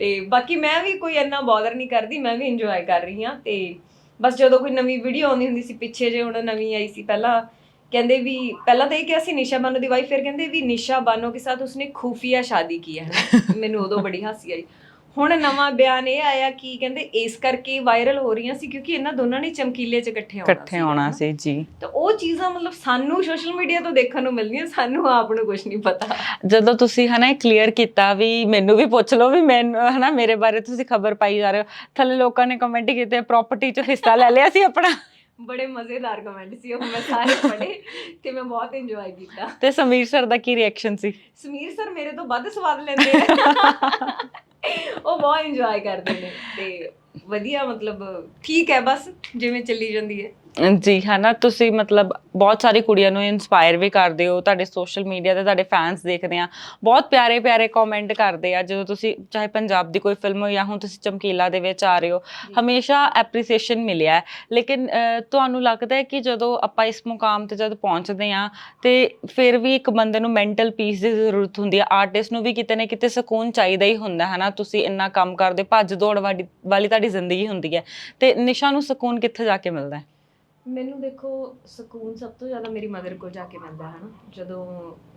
ਤੇ ਬਾਕੀ ਮੈਂ ਵੀ ਕੋਈ ਇੰਨਾ ਬੌਦਰ ਨਹੀਂ ਕਰਦੀ, ਮੈਂ ਵੀ ਇੰਜੋਏ ਕਰ ਰਹੀ ਹਾਂ ਤੇ ਬਸ ਜਦੋਂ ਕੋਈ ਨਵੀਂ ਵੀਡੀਓ ਆਉਂਦੀ ਹੁੰਦੀ ਸੀ, ਪਿੱਛੇ ਜੇ ਹੁਣ ਨਵੀਂ ਆਈ ਸੀ ਪਹਿਲਾਂ, ਕਹਿੰਦੇ ਵੀ ਪਹਿਲਾਂ ਤਾਂ ਇਹ ਕਿਹਾ ਸੀ ਨਿਸ਼ਾ ਬਾਨੋ ਦੀ ਵਾਈਫ ਫਿਰ ਕਹਿੰਦੇ ਵੀ ਨਿਸ਼ਾ ਬਾਨੋ ਕੇ ਸਾਥ ਉਸਨੇ ਖੂਫੀਆ ਸ਼ਾਦੀ ਕੀ ਹੈ। ਮੈਨੂੰ ਉਦੋਂ ਬੜੀ ਹਾਸੀ ਆਈ। ਹੁਣ ਨਵਾਂ ਬਿਆਨ ਇਹ ਆਇਆ ਕਿ ਕਹਿੰਦੇ ਇਸ ਕਰਕੇ ਵਾਇਰਲ ਹੋ ਰਹੀਆਂ ਸੀ ਕਿਉਂਕਿ ਇਹਨਾਂ ਦੋਨਾਂ ਨੇ ਚਮਕੀਲੇ 'ਚ ਇਕੱਠੇ ਆਉਣਾ ਇਕੱਠੇ ਆਉਣਾ। ਸੀ ਜੀ। ਤਾਂ ਉਹ ਚੀਜ਼ਾਂ ਮਤਲਬ ਸਾਨੂੰ ਸੋਸ਼ਲ ਮੀਡੀਆ ਤੋਂ ਦੇਖਣ ਨੂੰ ਮਿਲਦੀਆਂ ਸਾਨੂੰ ਆਪ ਨੂੰ ਕੁਝ ਨਹੀਂ ਪਤਾ। ਜਦੋਂ ਤੁਸੀਂ ਹਨਾ ਕਲੀਅਰ ਕੀਤਾ ਵੀ ਮੈਨੂੰ ਵੀ ਪੁੱਛ ਲਓ ਵੀ ਮੈਨੂੰ ਹਨਾ ਮੇਰੇ ਬਾਰੇ ਤੁਸੀਂ ਖਬਰ ਪਾਈ ਜਾ ਰਹੇ ਹੋ ਥੱਲੇ ਲੋਕਾਂ ਨੇ ਕਮੈਂਟ ਕੀਤੇ ਪ੍ਰਾਪਰਟੀ 'ਚ ਹਿੱਸਾ ਲੈ ਲਿਆ ਸੀ ਆਪਣਾ। ਬੜੇ ਮਜ਼ੇਦਾਰ ਕਮੈਂਟ ਸੀ ਉਹ ਮੈਂ ਸਾਰੇ ਪੜ੍ਹੇ ਤੇ ਮੈਂ ਬਹੁਤ ਇੰਜੋਏ ਕੀਤਾ। ਤੇ ਸਮੀਰ ਸਰ ਦਾ ਕੀ ਰਿਐਕਸ਼ਨ ਸੀ? ਸਮੀਰ ਸਰ ਮੇਰੇ ਤੋਂ ਵੱਧ ਸਵਾਦ ਲੈਂਦੇ ਆ। ਉਹ ਬਹੁਤ ਇੰਜੋਏ ਕਰਦੇ ਨੇ ਤੇ ਵਧੀਆ ਮਤਲਬ ਠੀਕ ਹੈ ਬਸ ਜਿਵੇਂ ਚੱਲੀ ਜਾਂਦੀ ਹੈ। ਜੀ ਹਨਾ? ਤੁਸੀਂ ਮਤਲਬ ਬਹੁਤ ਸਾਰੀ ਕੁੜੀਆਂ ਨੂੰ ਇਨਸਪਾਇਰ ਵੀ ਕਰਦੇ ਹੋ ਤੁਹਾਡੇ ਸੋਸ਼ਲ ਮੀਡੀਆ ਤੇ ਤੁਹਾਡੇ ਫੈਨਸ ਦੇਖਦੇ ਆ। ਬਹੁਤ ਪਿਆਰੇ ਪਿਆਰੇ ਕਮੈਂਟ ਕਰਦੇ ਆ ਜਦੋਂ ਤੁਸੀਂ ਚਾਹੇ ਪੰਜਾਬ ਦੀ ਕੋਈ ਫਿਲਮ ਹੋ ਜਾਂ ਹੁਣ ਤੁਸੀਂ ਚਮਕੀਲਾ ਦੇ ਵਿੱਚ ਆ ਰਹੇ ਹੋ ਹਮੇਸ਼ਾ ਐਪਰੀਸੀਏਸ਼ਨ ਮਿਲਿਆ ਹੈ। ਲੇਕਿਨ ਅਹ, ਤੁਹਾਨੂੰ ਲੱਗਦਾ ਹੈ ਕਿ ਜਦੋਂ ਆਪਾਂ ਇਸ ਮੁਕਾਮ ਤੇ ਜਦ ਪਹੁੰਚਦੇ ਆ ਤੇ ਫਿਰ ਵੀ ਇੱਕ ਬੰਦੇ ਨੂੰ ਮੈਂਟਲ ਪੀਸ ਦੀ ਜ਼ਰੂਰਤ ਹੁੰਦੀ ਹੈ। ਆਰਟਿਸਟ ਨੂੰ ਵੀ ਕਿਤੇ ਨਾ ਕਿਤੇ ਸਕੂਨ ਚਾਹੀਦਾ ਹੀ ਹੁੰਦਾ ਹੈ ਨਾ ਤੁਸੀਂ ਇੰਨਾ ਕੰਮ ਕਰਦੇ ਭੱਜ ਦੌੜ ਵਾਲੀ ਵਾਲੀ ਤੁਹਾਡੀ ਜ਼ਿੰਦਗੀ ਹੁੰਦੀ ਹੈ ਤੇ ਨਿਸ਼ਾ ਨੂੰ ਸਕੂਨ ਕਿੱਥੇ ਜਾ ਕੇ ਮਿਲਦਾ ਹੈ? ਮੈਨੂੰ ਦੇਖੋ ਸਕੂਨ ਸਭ ਤੋਂ ਜ਼ਿਆਦਾ ਮੇਰੀ ਮਦਰ ਕੋਲ ਜਾ ਕੇ ਮਿਲਦਾ ਹੈ ਨਾ ਜਦੋਂ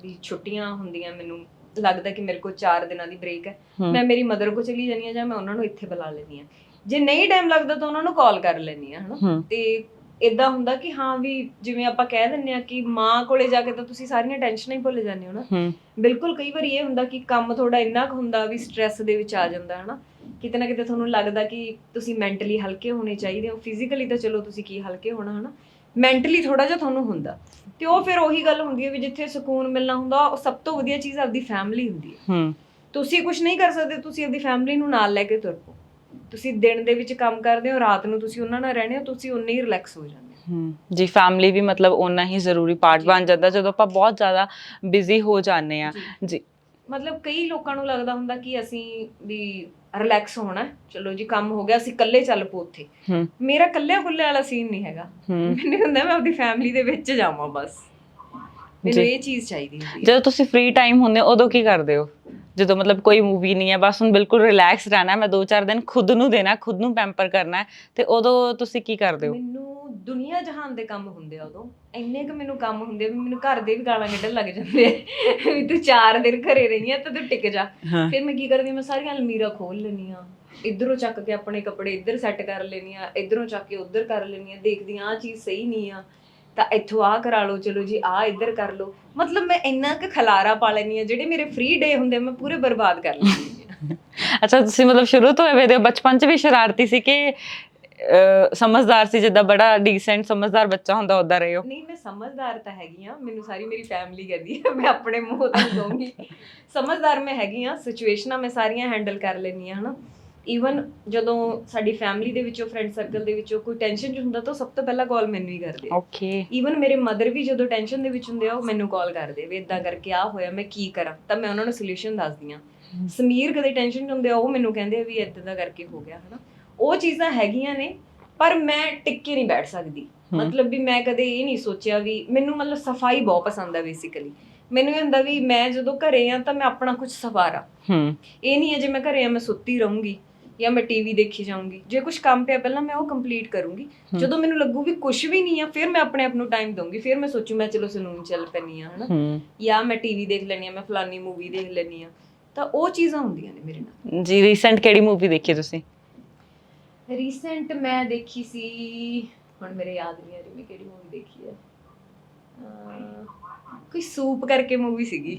ਵੀ ਛੁੱਟੀਆਂ ਹੁੰਦੀਆਂ ਮੈਨੂੰ ਲੱਗਦਾ ਕਿ ਮੇਰੇ ਕੋਲ 4 ਦਿਨਾਂ ਦੀ ਬ੍ਰੇਕ ਹੈ। ਹਮ। ਮੈਂ ਮੇਰੀ ਮਦਰ ਕੋਲ ਚਲੀ ਜਾਂਦੀ ਹਾਂ ਜਾਂ ਮੈਂ ਉਹਨਾਂ ਨੂੰ ਇੱਥੇ ਬੁਲਾ ਲੈਂਦੀ ਹਾਂ। ਜੇ ਨਹੀਂ ਟਾਈਮ ਲੱਗਦਾ ਤਾਂ ਉਹਨਾਂ ਨੂੰ ਕਾਲ ਕਰ ਲੈਂਦੀ ਹਾਂ ਹਨਾ? ਤੇ ਇਦਾਂ ਹੁੰਦਾ ਕਿ ਹਾਂ ਵੀ ਜਿਵੇਂ ਆਪਾਂ ਕਹਿ ਦਿੰਨੇ ਆ ਕਿ ਮਾਂ ਕੋਲੇ ਜਾ ਕੇ ਤਾਂ ਤੁਸੀਂ ਸਾਰੀਆਂ ਟੈਨਸ਼ਨਾਂ ਹੀ ਭੁੱਲ ਜਾਂਦੇ ਹੋ ਨਾ। ਹੂੰ। ਬਿਲਕੁਲ ਕਈ ਵਾਰੀ ਇਹ ਹੁੰਦਾ ਕਿ ਕੰਮ ਥੋੜਾ ਇੰਨਾ ਕੁ ਹੁੰਦਾ ਵੀ ਸਟ੍ਰੈਸ ਦੇ ਵਿੱਚ ਆ ਜਾਂਦਾ ਹੈ ਨਾ ਕਿਤੇ ਨਾ ਕਿਤੇ ਤੁਹਾਨੂੰ ਲੱਗਦਾ ਕਿ ਤੁਸੀਂ ਮੈਂਟਲੀ ਹਲਕੇ ਹੋਣੇ ਚਾਹੀਦੇ ਹੋ ਫਿਜ਼ੀਕਲੀ ਤਾਂ ਚਲੋ ਤੁਸੀਂ ਕੀ ਹਲਕੇ ਹੋਣਾ ਹਨਾ। ਮੈਂਟਲੀ ਥੋੜਾ ਜਿਹਾ ਤੁਹਾਨੂੰ ਹੁੰਦਾ। ਤੇ ਉਹ ਫਿਰ ਉਹੀ ਗੱਲ ਹੁੰਦੀ ਹੈ ਵੀ ਜਿੱਥੇ ਸਕੂਨ ਮਿਲਣਾ ਹੁੰਦਾ ਉਹ ਸਭ ਤੋਂ ਵਧੀਆ ਚੀਜ਼ ਆਪਦੀ ਫੈਮਿਲੀ ਹੁੰਦੀ ਹੈ। ਹੂੰ। ਤੁਸੀਂ ਕੁਝ ਨਹੀਂ ਕਰ ਸਕਦੇ ਤੁਸੀਂ ਆਪਦੀ ਫੈਮਿਲੀ ਨੂੰ ਨਾਲ ਲੈ ਕੇ ਤੁਰ ਪਓ। ਤੁਸੀਂ ਦਿਨ ਦੇ ਵਿੱਚ ਕੰਮ ਕਰਦੇ ਹੋ ਰਾਤ ਨੂੰ ਤੁਸੀਂ ਉਹਨਾਂ ਨਾਲ ਰਹਿੰਦੇ ਹੋ ਤੁਸੀਂ ਉਨੇ ਹੀ ਰਿਲੈਕਸ ਹੋ ਜਾਂਦੇ ਹੋ। ਜੀ ਫੈਮਿਲੀ ਵੀ ਮਤਲਬ ਓਨਾ ਹੀ ਜ਼ਰੂਰੀ ਪਾਰਟ ਬਣ ਜਾਂਦਾ ਜਦੋਂ ਆਪਾਂ ਬਹੁਤ ਜ਼ਿਆਦਾ ਬਿਜ਼ੀ ਹੋ ਜਾਂਦੇ ਆ ਜੀ। ਮਤਲਬ ਕਈ ਲੋਕਾਂ ਨੂੰ ਲੱਗਦਾ ਹੁੰਦਾ ਕਿ ਅਸੀਂ ਵੀ ਰਿਲੈਕਸ ਹੋਣਾ। ਚਲੋ ਜੀ ਕੰਮ ਹੋ ਗਿਆ ਅਸੀਂ ਇਕੱਲੇ ਚੱਲ ਪੋ ਉੱਥੇ। ਹੂੰ ਮੇਰਾ ਇਕੱਲਿਆਂ ਕੁੱਲੇ ਵਾਲਾ ਸੀਨ ਨਹੀਂ ਹੈਗਾ। ਹੂੰ ਮੈਨੂੰ ਹੁੰਦਾ ਮੈਂ ਆਪਣੀ ਫੈਮਿਲੀ ਦੇ ਵਿੱਚ ਜਾਵਾਂ ਬਸ। ਮੈਨੂੰ ਜੀ। ਇਹ ਚੀਜ਼ ਚਾਹੀਦੀ ਹੁੰਦੀ ਹੈ। ਜਦੋਂ ਤੁਸੀਂ ਫ੍ਰੀ ਟਾਈਮ ਹੁੰਦੇ ਹੋ, ਉਦੋਂ ਕੀ ਕਰਦੇ ਹੋ? ਜਦੋਂ ਮਤਲਬ ਕੋਈ ਮੂਵੀ ਨਹੀਂ ਹੈ ਬਸ ਹੁਣ ਬਿਲਕੁਲ ਰਿਲੈਕਸ ਰਹਿਣਾ ਮੈਂ 2-4 ਦਿਨ ਖੁਦ ਨੂੰ ਦੇਣਾ ਖੁਦ ਨੂੰ ਪੈਂਪਰ ਕਰਨਾ ਤੇ ਉਦੋਂ ਤੁਸੀਂ ਕੀ ਕਰਦੇ ਹੋ? ਮੈਨੂੰ ਦੁਨੀਆ ਜਹਾਨ ਦੇ ਕੰਮ ਹੁੰਦੇ ਆ ਉਦੋਂ। ਇੰਨੇ ਕੁ ਮੈਨੂੰ ਕੰਮ ਹੁੰਦੇ ਵੀ ਮੈਨੂੰ ਘਰ ਦੇ ਵੀ ਗਾਲਾਂ ਕੱਢਣ ਲੱਗ ਜਾਂਦੇ ਆ। ਵੀ ਤੂੰ 4 ਦਿਨ ਘਰੇ ਰਹੀ ਆ ਤਾਂ ਤੂੰ ਟਿਕ ਜਾ। ਫਿਰ ਮੈਂ ਕੀ ਕਰਦੀ ਮੈਂ ਸਾਰੀਆਂ ਅਲਮੀਰਾ ਖੋਲ ਲੈਣੀ ਆ ਇਧਰੋਂ ਚੱਕ ਕੇ ਆਪਣੇ ਕੱਪੜੇ ਇੱਧਰ ਸੈੱਟ ਕਰ ਲੈਣੀ ਆ ਇਧਰੋਂ ਚੱਕ ਕੇ ਉੱਧਰ ਕਰ ਲੈਣੀ ਆ ਦੇਖਦੀ ਆ ਚੀਜ਼ ਸਹੀ ਨਹੀਂ ਆ। ਤਾਂ ਇੱਥੋਂ ਆਹ ਕਰਾ ਲਓ ਚਲੋ ਜੀ ਆਹ ਇੱਧਰ ਕਰ ਲਓ। ਮਤਲਬ ਮੈਂ ਇੰਨਾ ਕੁ ਖਲਾਰਾ ਪਾ ਲੈਣੀ ਆ ਜਿਹੜੇ ਮੇਰੇ ਫ੍ਰੀ ਡੇ ਹੁੰਦੇ ਆ, ਮੈਂ ਪੂਰੇ ਬਰਬਾਦ ਕਰ ਲੈਂਦੀ ਆ ਅੱਛਾ ਤੁਸੀਂ ਮਤਲਬ ਸ਼ੁਰੂ ਤੋਂ ਐਵੇਂ ਦੇ ਬਚਪਨ 'ਚ ਵੀ ਸ਼ਰਾਰਤੀ ਸੀ ਕਿ ਸਮਝਦਾਰ ਸੀ ਜਿੱਦਾਂ ਬੜਾ ਡੀਸੈਂਟ ਸਮਝਦਾਰ ਬੱਚਾ ਹੁੰਦਾ ਉਦਾਂ ਰਹੇ ਹੋ? ਨਹੀਂ ਮੈਂ ਸਮਝਦਾਰ ਤਾਂ ਹੈਗੀ ਆ ਮੈਨੂੰ ਸਾਰੀ ਮੇਰੀ ਫੈਮਿਲੀ ਕਹਿੰਦੀ ਆ ਮੈਂ ਆਪਣੇ ਮੂੰਹ ਤੋਂ ਕਹੂੰਗੀ। ਸਮਝਦਾਰ ਮੈਂ ਹੈਗੀ ਆ ਸਿਚੁਏਸ਼ਨਾਂ ਮੈਂ ਸਾਰੀਆਂ ਹੈਂਡਲ ਕਰ ਲੈਂਦੀ ਆ ਹਨਾ। ਈਵਨ ਜਦੋਂ ਸਾਡੀ ਫੈਮਿਲੀ ਦੇ ਵਿੱਚੋਂ ਫਰੈਂਡ ਸਰਕਲ ਦੇ ਵਿੱਚੋਂ ਕੋਈ ਟੈਨਸ਼ਨ ਚ ਹੁੰਦਾ ਤਾਂ ਸਭ ਤੋਂ ਪਹਿਲਾਂ ਕਾਲ ਮੈਨੂੰ ਹੀ ਕਰਦੇ ਓਕੇ ਈਵਨ ਮੇਰੇ ਮਦਰ ਵੀ ਜਦੋਂ ਟੈਨਸ਼ਨ ਦੇ ਵਿੱਚ ਹੁੰਦੇ ਆ ਉਹ ਮੈਨੂੰ ਕਾਲ ਕਰਦੇ ਵੀ ਇਦਾਂ ਕਰਕੇ ਆ ਹੋਇਆ ਮੈਂ ਕੀ ਕਰਾਂ? ਤਾਂ ਮੈਂ ਉਹਨਾਂ ਨੂੰ ਸੋਲੂਸ਼ਨ ਦੱਸਦੀ ਆ ਸਮੀਰ ਕਦੇ ਟੈਨਸ਼ਨ ਚ ਹੁੰਦੇ ਆ ਉਹ ਮੈਨੂੰ ਕਹਿੰਦੇ ਆ ਵੀ ਇਦਾਂ ਦਾ ਕਰਕੇ ਹੋ ਗਿਆ ਹਨਾ? ਉਹ ਚੀਜ਼ਾਂ ਹੈਗੀਆਂ ਨੇ ਪਰ ਮੈਂ ਟਿੱਕੇ ਨਹੀਂ ਬੈਠ ਸਕਦੀ। ਮਤਲਬ ਵੀ ਮੈਂ ਕਦੇ ਇਹ ਨਹੀਂ ਸੋਚਿਆ ਵੀ ਮੈਨੂੰ ਮਤਲਬ ਸਫ਼ਾਈ ਬਹੁਤ ਪਸੰਦ ਆ ਬੇਸਿਕਲੀ ਮੈਨੂੰ ਇਹ ਹੁੰਦਾ ਵੀ ਮੈਂ ਜਦੋਂ ਘਰੇ ਆ ਤਾਂ ਮੈਂ ਆਪਣਾ ਕੁਝ ਸਵਾਰਾਂ ਹੂੰ ਇਹ ਨਹੀਂ ਹੈ ਜੇ ਮੈਂ ਘਰੇ ਆ ਮੈਂ ਸੁੱਤੀ ਰਹੂੰਗੀ। ਜਾਂ ਮੈਂ ਟੀਵੀ ਦੇਖੀ ਜਾਊਂਗੀ। ਜੇ ਕੁਝ ਕੰਮ ਪਿਆ ਪਹਿਲਾਂ ਮੈਂ ਉਹ ਕੰਪਲੀਟ ਕਰੂੰਗੀ। ਜਦੋਂ ਮੈਨੂੰ ਲੱਗੂ ਵੀ ਕੁਝ ਵੀ ਨਹੀਂ ਆ ਫਿਰ ਮੈਂ ਆਪਣੇ ਆਪ ਨੂੰ ਟਾਈਮ ਦਊਂਗੀ। ਫਿਰ ਮੈਂ ਸੋਚੂ ਮੈਂ ਚਲੋ ਸਲੂਨ ਚੱਲ ਪੈਣੀ ਆ ਹਨਾ। ਜਾਂ ਮੈਂ ਟੀਵੀ ਦੇਖ ਲੈਣੀ ਆ ਮੈਂ ਫਲਾਨੀ ਮੂਵੀ ਦੇਖ ਲੈਣੀ ਆ। ਤਾਂ ਉਹ ਚੀਜ਼ਾਂ ਹੁੰਦੀਆਂ ਨੇ ਮੇਰੇ ਨਾਲ। ਜੀ ਰੀਸੈਂਟ ਕਿਹੜੀ ਮੂਵੀ ਦੇਖੀ ਤੁਸੀਂ? ਰੀਸੈਂਟ ਮੈਂ ਦੇਖੀ ਸੀ ਹੁਣ ਮੇਰੇ ਯਾਦ ਨਹੀਂ ਆ ਰਹੀ ਮੈਂ ਕਿਹੜੀ ਮੂਵੀ ਦੇਖੀ ਹੈ ਕੋਈ ਸੂਪ ਕਰਕੇ ਮੂਵੀ ਸੀਗੀ।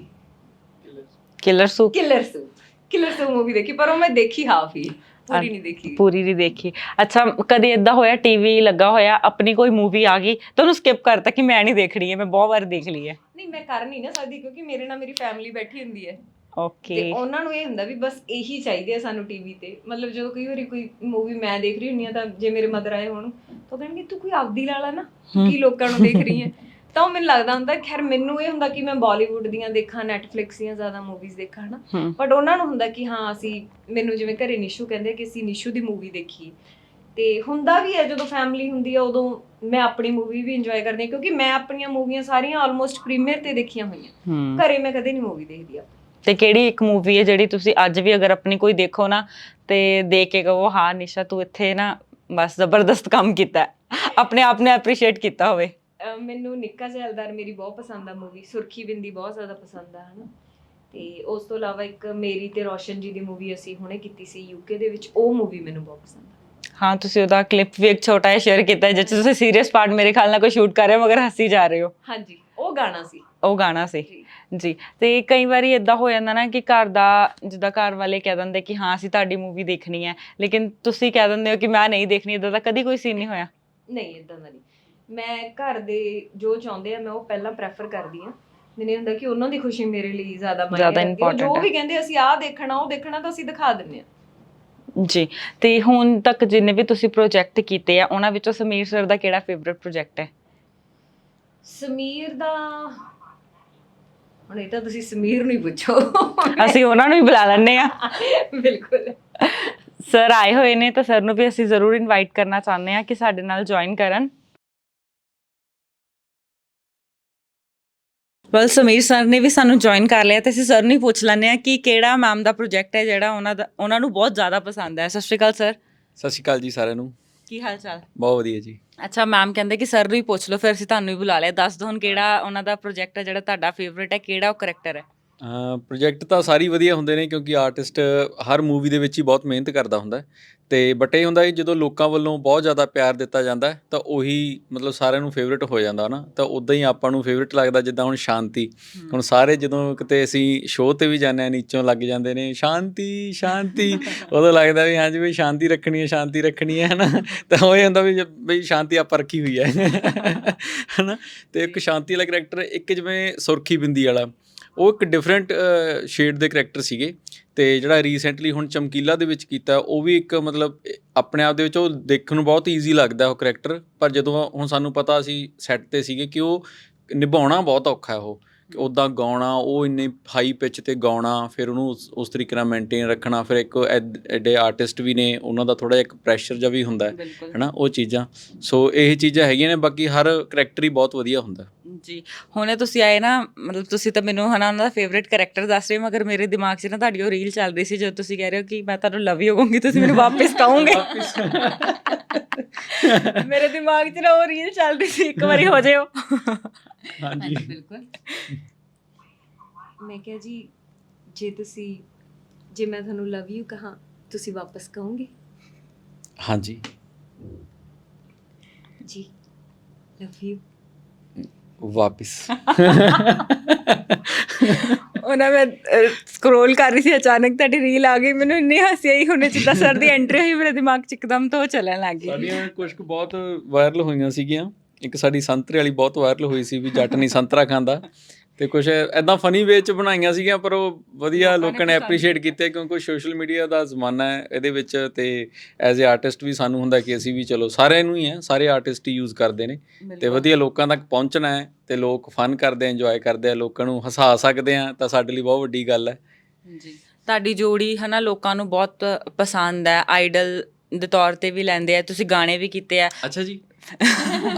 Killer Soup Killer Soup Killer Soup movie ਦੇਖੀ ਪਰ ਉਹ ਮੈਂ ਦੇਖੀ ਹਾਫ ਹੀ। ਪੂਰੀ ਨਹੀਂ ਦੇਖੀ ਪੂਰੀ ਨਹੀਂ ਦੇਖੀ। ਅੱਛਾ ਕਦੇ ਇਦਾਂ ਹੋਇਆ ਟੀਵੀ ਲੱਗਾ ਹੋਇਆ ਆਪਣੀ ਕੋਈ ਮੂਵੀ ਆ ਗਈ ਤਾਂ ਉਹਨੂੰ ਸਕਿਪ ਕਰਤਾ ਕਿ ਮੈਂ ਨਹੀਂ ਦੇਖਣੀ ਹੈ ਮੈਂ ਬਹੁਤ ਵਾਰ ਦੇਖ ਲਈ ਹੈ? ਨਹੀਂ ਮੈਂ ਕਰ ਨਹੀਂ ਨਾ ਸਕਦੀ ਕਿਉਂਕਿ ਮੇਰੇ ਨਾਲ ਮੇਰੀ ਫੈਮਿਲੀ ਬੈਠੀ ਹੁੰਦੀ ਹੈ। ਤੇ ਓਕੇ ਉਹਨਾਂ ਨੂੰ ਇਹ ਹੁੰਦਾ ਵੀ ਬਸ ਇਹੀ ਚਾਹੀਦੇ ਆ ਸਾਨੂੰ ਟੀਵੀ ਤੇ। ਮਤਲਬ ਜਦੋਂ ਕਈ ਵਾਰੀ ਕੋਈ ਮੂਵੀ ਮੈਂ ਦੇਖ ਰਹੀ ਹੁੰਨੀ ਆ ਤਾਂ ਜੇ ਮੇਰੇ ਮਦਰ ਆਏ ਹੋਣ ਤਾਂ ਕਹਿਣਗੇ ਤੂੰ ਕੋਈ ਆਪਦੀ ਲਾ ਲਾ ਨਾ ਤੂੰ ਕੀ ਲੋਕਾਂ ਨੂੰ ਦੇਖ ਰਹੀ ਹੈ? ਤਾਂ ਉਹ ਮੈਨੂੰ ਲੱਗਦਾ ਹੁੰਦਾ ਖੈਰ ਮੈਨੂੰ ਇਹ ਹੁੰਦਾ ਕਿ ਮੈਂ ਬਾਲੀਵੁੱਡ ਦੀਆਂ ਦੇਖਾਂ ਨੈਟਫਲਿਕਸ ਦੀਆਂ ਜ਼ਿਆਦਾ ਮੂਵੀਜ਼ ਦੇਖਾਂ ਹਨਾ? ਬਟ ਉਹਨਾਂ ਨੂੰ ਹੁੰਦਾ ਕਿ ਹਾਂ ਅਸੀਂ ਮੈਨੂੰ ਜਿਵੇਂ ਘਰੇ ਨਿਸ਼ੂ ਕਹਿੰਦੇ ਕਿ ਅਸੀਂ ਨਿਸ਼ੂ ਦੀ ਮੂਵੀ ਦੇਖੀ। ਤੇ ਹੁੰਦਾ ਵੀ ਹੈ ਜਦੋਂ ਫੈਮਿਲੀ ਹੁੰਦੀ ਹੈ ਉਦੋਂ ਮੈਂ ਆਪਣੀ ਮੂਵੀ ਵੀ ਇੰਜੋਏ ਕਰਦੀ ਹਾਂ ਕਿਉਂਕਿ ਮੈਂ ਆਪਣੀਆਂ ਮੂਵੀਆਂ ਸਾਰੀਆਂ ਆਲਮੋਸਟ ਪ੍ਰੀਮੀਅਰ ਤੇ ਦੇਖੀਆਂ ਹੋਈਆਂ। ਘਰੇ ਮੈਂ ਕਦੇ ਨਹੀਂ ਮੂਵੀ ਦੇਖਦੀ ਆ ਤੇ ਕਿਹੜੀ ਇੱਕ ਮੂਵੀ ਹੈ ਜਿਹੜੀ ਤੁਸੀਂ ਅੱਜ ਵੀ ਅਗਰ ਆਪਣੀ ਕੋਈ ਦੇਖੋ ਨਾ ਤੇ ਦੇਖ ਕੇ ਕਹੋ ਹਾਂ ਨਿਸ਼ਾ ਤੂੰ ਇੱਥੇ ਨਾ ਬਸ ਜ਼ਬਰਦਸਤ ਕੰਮ ਕੀਤਾ। ਆਪਣੇ ਆਪ ਨੇ ਐਪਰੀਸ਼ੀਏਟ ਕੀਤਾ ਹੋਵੇ। ਮੈਨੂੰ ਨਿੱਕਾ ਜੈਲਦਾਰ ਮੇਰੀ ਬਹੁਤ ਪਸੰਦ ਆ ਮੂਵੀ ਸੁਰਖੀ ਬਿੰਦੀ ਬਹੁਤ ਜ਼ਿਆਦਾ ਪਸੰਦ ਆ ਹਨਾ? ਤੇ ਉਸ ਤੋਂ ਇਲਾਵਾ ਇੱਕ ਮੇਰੀ ਤੇ ਰੋਸ਼ਨ ਜੀ ਦੀ ਮੂਵੀ ਅਸੀਂ ਹੁਣੇ ਕੀਤੀ ਸੀ ਯੂਕੇ ਦੇ ਵਿੱਚ ਉਹ ਮੂਵੀ ਮੈਨੂੰ ਬਹੁਤ ਪਸੰਦ ਆ। ਹਾਂ ਤੁਸੀਂ ਉਹਦਾ ਕਲਿੱਪ ਵੀ ਇੱਕ ਛੋਟਾ ਜਿਹਾ ਸ਼ੇਅਰ ਕੀਤਾ 'ਚ ਤੁਸੀਂ ਸੀਰੀਅਸ ਪਾਰਟ ਮੇਰੇ ਖਿਆਲ ਨਾਲ ਕੋਈ ਸ਼ੂਟ ਕਰ ਰਹੇ ਹੋ ਮਗਰ ਹੱਸੀ ਜਾ ਰਹੇ ਹੋ। ਹਾਂਜੀ ਉਹ ਗਾਣਾ ਸੀ। ਉਹ ਗਾਣਾ ਸੀ। ਜੀ। ਤੇ ਕਈ ਵਾਰੀ ਇਦਾਂ ਹੋ ਜਾਂਦਾ ਨਾ ਕਿ ਘਰ ਦਾ ਜਿੱਦਾਂ ਘਰ ਵਾਲੇ ਕਹਿ ਦਿੰਦੇ ਕਿ ਹਾਂ ਅਸੀਂ ਤੁਹਾਡੀ ਮੂਵੀ ਦੇਖਣੀ ਹੈ ਲੇਕਿਨ ਤੁਸੀਂ ਕਹਿ ਦਿੰਦੇ ਹੋ ਕਿ ਮੈਂ ਨਹੀਂ ਦੇਖਣੀ ਇਦਾਂ ਦਾ ਕਦੀ ਕੋਈ ਸੀਨ ਨਹੀਂ ਹੋਇਆ? ਨਹੀਂ ਇਦਾਂ ਦਾ ਨਹੀਂ। ਮੈਂ ਘਰ ਦੇ ਜੋ ਚਾਹੁੰਦੇ ਆ ਮੈਂ ਉਹ ਪਹਿਲਾਂ ਪ੍ਰੈਫਰ ਕਰਦੀ ਆ ਮੈਨੂੰ ਇਹ ਹੁੰਦਾ ਕਿ ਉਹਨਾਂ ਦੀ ਖੁਸ਼ੀ ਮੇਰੇ ਲਈ ਜ਼ਿਆਦਾ ਮਾਇਨੇ ਜ਼ਿਆਦਾ ਰੱਖਦੀ ਆ। important ਜੋ ਹੈ। ਵੀ ਕਹਿੰਦੇ ਅਸੀਂ ਆਹ ਦੇਖਣਾ ਉਹ ਦੇਖਣਾ ਤਾਂ ਅਸੀਂ ਦਿਖਾ ਦਿੰਨੇ ਆ ਜੀ ਤੇ ਹੁਣ ਤੱਕ ਜਿੰਨੇ ਵੀ ਤੁਸੀਂ ਪ੍ਰੋਜੈਕਟ ਕੀਤੇ ਆ ਉਹਨਾਂ ਵਿੱਚੋਂ ਸਮੀਰ ਸਰ ਦਾ ਕਿਹੜਾ ਫੇਵਰਿਟ ਪ੍ਰੋਜੈਕਟ ਹੈ? ਸਮੀਰ ਦਾ ਹੁਣ ਇਹ ਤਾਂ ਤੁਸੀਂ ਸਮੀਰ ਨੂੰ ਹੀ ਪੁੱਛੋ। ਅਸੀਂ ਉਹਨਾਂ ਨੂੰ ਹੀ ਬੁਲਾ ਲੈਂਦੇ ਆ ਬਿਲਕੁਲ। ਸਰ ਆਏ ਹੋਏ ਨੇ ਤਾਂ ਸਰ ਨੂੰ ਵੀ ਅਸੀਂ ਜ਼ਰੂਰ ਇਨਵਾਈਟ ਕਰਨਾ ਚਾਹੁੰਦੇ ਆ ਕਿ ਸਾਡੇ ਨਾਲ ਜੁਆਇਨ ਕਰਨ। ਵੈਲ ਸਮੀਰ ਸਰ ਨੇ ਵੀ ਸਾਨੂੰ ਜੁਆਇਨ ਕਰ ਲਿਆ ਤੇ ਅਸੀਂ ਸਰ ਨੂੰ ਹੀ ਪੁੱਛ ਲੈਂਦੇ ਆ ਕਿ ਕਿਹੜਾ ਮੈਮ ਦਾ ਪ੍ਰੋਜੈਕਟ ਹੈ ਜਿਹੜਾ ਉਹਨਾਂ ਦਾ ਉਹਨਾਂ ਨੂੰ ਬਹੁਤ ਜ਼ਿਆਦਾ ਪਸੰਦ ਹੈ। ਸਤਿ ਸ਼੍ਰੀ ਅਕਾਲ ਸਰ ਸਤਿ ਸ਼੍ਰੀ ਅਕਾਲ ਜੀ ਸਾਰਿਆਂ ਨੂੰ। ਕੀ ਹਾਲ ਚਾਲ? ਬਹੁਤ ਵਧੀਆ ਜੀ। ਅੱਛਾ ਮੈਮ ਕਹਿੰਦੇ ਕਿ ਸਰ ਨੂੰ ਹੀ ਪੁੱਛ ਲਓ ਫਿਰ ਅਸੀਂ ਤੁਹਾਨੂੰ ਹੀ ਬੁਲਾ ਲਿਆ। ਦੱਸ ਦਿਓ ਹੁਣ ਕਿਹੜਾ ਉਹਨਾਂ ਦਾ ਪ੍ਰੋਜੈਕਟ ਹੈ ਜਿਹੜਾ ਤੁਹਾਡਾ ਫੇਵਰਿਟ ਹੈ ਕਿਹੜਾ ਉਹ ਕਰੈਕਟਰ ਹੈ। ਪ੍ਰੋਜੈਕਟ ਤਾਂ ਸਾਰੇ ਹੀ ਵਧੀਆ ਹੁੰਦੇ ਨੇ ਕਿਉਂਕਿ ਆਰਟਿਸਟ ਹਰ ਮੂਵੀ ਦੇ ਵਿੱਚ ਹੀ ਬਹੁਤ ਮਿਹਨਤ ਕਰਦਾ ਹੁੰਦਾ ਹੈ। ਤੇ ਬਟ ਇਹ ਹੁੰਦਾ ਹੈ ਜਦੋਂ ਲੋਕਾਂ ਵੱਲੋਂ ਬਹੁਤ ਜ਼ਿਆਦਾ ਪਿਆਰ ਦਿੱਤਾ ਜਾਂਦਾ ਹੈ, ਤਾਂ ਉਹੀ ਮਤਲਬ ਸਾਰਿਆਂ ਨੂੰ ਫੇਵਰਿਟ ਹੋ ਜਾਂਦਾ ਨਾ ਤਾਂ ਉਦਾਂ ਹੀ ਆਪਾਂ ਨੂੰ ਫੇਵਰਿਟ ਲੱਗਦਾ ਜਿੱਦਾਂ ਹੁਣ ਸ਼ਾਂਤੀ। ਹੁਣ ਸਾਰੇ ਜਦੋਂ ਕਿਤੇ ਅਸੀਂ ਸ਼ੋਅ ਤੇ ਵੀ ਜਾਂਦੇ ਆ ਨੀਚੋਂ ਲੱਗ ਜਾਂਦੇ ਨੇ ਸ਼ਾਂਤੀ ਸ਼ਾਂਤੀ। ਉਦੋਂ ਲੱਗਦਾ ਵੀ ਹਾਂਜੀ ਵੀ ਸ਼ਾਂਤੀ ਰੱਖਣੀ ਹੈ ਸ਼ਾਂਤੀ ਰੱਖਣੀ ਹੈ ਹਨਾ। ਤਾਂ ਉਹ ਇਹ ਹੁੰਦਾ ਵੀ ਜ- ਵੀ ਸ਼ਾਂਤੀ ਆਪਾਂ ਰੱਖੀ ਹੋਈ ਹੈ। ਹਨਾ। ਤੇ ਇੱਕ ਸ਼ਾਂਤੀ ਵਾਲਾ ਕਰੈਕਟਰ ਇੱਕ ਜਿਵੇਂ ਸੁਰਖੀ ਬਿੰਦੀ ਵਾਲਾ। ਉਹ ਇੱਕ ਡਿਫਰੈਂਟ ਸ਼ੇਡ ਦੇ ਕਰੈਕਟਰ ਸੀਗੇ ਤੇ ਜਿਹੜਾ ਰੀਸੈਂਟਲੀ ਹੁਣ ਚਮਕੀਲਾ ਦੇ ਵਿੱਚ ਕੀਤਾ ਉਹ ਵੀ ਇੱਕ ਮਤਲਬ ਆਪਣੇ ਆਪ ਦੇ ਵਿੱਚ ਉਹ ਦੇਖਣ ਨੂੰ ਬਹੁਤ ਈਜ਼ੀ ਲੱਗਦਾ ਉਹ ਕਰੈਕਟਰ ਪਰ ਜਦੋਂ ਹੁਣ ਸਾਨੂੰ ਪਤਾ ਅਸੀਂ ਸੈੱਟ ਤੇ ਸੀਗੇ ਕਿ ਉਹ ਨਿਭਾਉਣਾ ਬਹੁਤ ਔਖਾ ਹੈ ਉਹ। ਉਦਾਂ ਗਾਉਣਾ ਉਹ ਇੰਨੇ ਹਾਈ ਪਿਚ ਤੇ ਗਾਉਣਾ ਫਿਰ ਉਹਨੂੰ ਉਸ- ਤਰੀਕੇ ਨਾਲ ਮੇਨਟੇਨ ਰੱਖਣਾ ਫਿਰ ਇੱਕ ਐਡ- ਆਰਟਿਸਟ ਵੀ ਨੇ ਉਹਨਾਂ ਦਾ ਥੋੜਾ ਜਿਹਾ ਇੱਕ ਪ੍ਰੈਸ਼ਰ ਜਿਹਾ ਵੀ ਹੁੰਦਾ ਹੈ ਹਨਾ ਉਹ ਚੀਜ਼ਾਂ। ਸੋ ਇਹ ਚੀਜ਼ਾਂ ਹੈਗੀਆਂ ਨੇ ਬਾਕੀ ਹਰ ਕਰੈਕਟਰ ਹੀ ਬਹੁਤ ਵਧੀਆ ਹੁੰਦਾ। ਜੀ। ਹੁਣੇ ਤੁਸੀਂ ਆਏ ਨਾ ਮਤਲਬ ਤੁਸੀਂ ਤਾਂ ਮੈਨੂੰ ਹਨਾ ਉਹਨਾਂ ਦਾ ਫੇਵਰਿਟ ਕੈਰੈਕਟਰ ਦੱਸ ਰਹੇ ਹੋ ਮਗਰ ਮੇਰੇ ਦਿਮਾਗ 'ਚ ਨਾ ਤੁਹਾਡੀ ਉਹ ਰੀਲ ਚੱਲ ਰਹੀ ਸੀ ਜਦੋਂ ਤੁਸੀਂ ਕਹਿ ਰਹੇ ਹੋ ਕਿ ਮੈਂ ਤੁਹਾਨੂੰ ਲਵ ਯੂ ਕਹੂੰਗੀ ਤੁਸੀਂ ਮੈਨੂੰ ਵਾਪਸ ਕਹੋਗੇ। ਮੇਰੇ ਦਿਮਾਗ 'ਚ ਨਾ ਉਹ ਰੀਲ ਚੱਲ ਰਹੀ ਸੀ ਇੱਕ ਵਾਰੀ ਹੋ ਜਾਇਓ। ਹਾਂਜੀ। ਬਿਲਕੁਲ। ਮੈਂ ਕਿਹਾ ਜੀ ਜੇ ਤੁਸੀਂ ਜੇ ਮੈਂ ਤੁਹਾਨੂੰ ਲਵ ਯੂ ਕਹਾ ਤੁਸੀਂ ਵਾਪਸ ਕਹੋਗੇ? ਹਾਂਜੀ। ਜੀ ਲਵ ਯੂ ਵਾਪਿਸ। ਉਹਨਾਂ ਮੈਂ ਸਕਰੋਲ ਕਰ ਰਹੀ ਸੀ ਅਚਾਨਕ ਤੁਹਾਡੀ ਰੀਲ ਆ ਗਈ। ਮੈਨੂੰ ਇੰਨੀ ਹੱਸੀ ਆਈ ਹੁਣੇ ਜਿੱਦਾਂ ਸਰ ਦੀ ਐਂਟਰੀ ਹੋਈ ਮੇਰੇ ਦਿਮਾਗ 'ਚ ਇੱਕਦਮ ਤੋਂ ਚੱਲਣ ਲੱਗ ਗਈ। ਸਾਡੀਆਂ ਕੁਝ ਕੁ ਬਹੁਤ ਵਾਇਰਲ ਹੋਈਆਂ ਸੀਗੀਆਂ। ਇੱਕ ਸਾਡੀ ਸੰਤਰੇ ਵਾਲੀ ਬਹੁਤ ਵਾਇਰਲ ਹੋਈ ਸੀ ਵੀ ਜੱਟ ਨਹੀਂ ਸੰਤਰਾ ਖਾਂਦਾ। ਤੇ ਕੁਝ ਐਦਾਂ ਫਨੀ ਵੇ ਚ ਬਣਾਈਆਂ ਸੀਗੀਆਂ ਪਰ ਉਹ ਵਧੀਆ ਲੋਕਾਂ ਨੇ ਐਪਰੀਸ਼ੀਏਟ ਕੀਤੇ। ਕਿਉਂਕਿ ਸੋਸ਼ਲ ਮੀਡੀਆ ਦਾ ਜ਼ਮਾਨਾ ਹੈ ਇਹਦੇ ਵਿੱਚ ਤੇ ਐਜ਼ ਅ ਆਰਟਿਸਟ ਵੀ ਸਾਨੂੰ ਹੁੰਦਾ ਕਿ ਅਸੀਂ ਵੀ ਚਲੋ ਸਾਰਿਆਂ ਨੂੰ ਹੀ ਹੈ ਸਾਰੇ ਆਰਟਿਸਟ ਹੀ ਯੂਜ਼ ਕਰਦੇ ਨੇ ਤੇ ਵਧੀਆ ਲੋਕਾਂ ਤੱਕ ਪਹੁੰਚਣਾ ਹੈ ਤੇ ਲੋਕ ਫਨ ਕਰਦੇ ਆ ਇੰਜੋਏ ਕਰਦੇ ਆ ਲੋਕਾਂ ਨੂੰ ਹਸਾ ਸਕਦੇ ਆ ਤਾਂ ਸਾਡੇ ਲਈ ਬਹੁਤ ਵੱਡੀ ਗੱਲ ਹੈ। ਜੀ। ਤੁਹਾਡੀ ਜੋੜੀ ਹਨਾ ਲੋਕਾਂ ਨੂੰ ਬਹੁਤ ਪਸੰਦ ਹੈ ਆਈਡਲ ਦੇ ਤੌਰ ਤੇ ਵੀ ਲੈਂਦੇ ਆ ਤੁਸੀਂ ਗਾਣੇ ਵੀ ਕੀਤੇ ਆ। ਅੱਛਾ ਜੀ।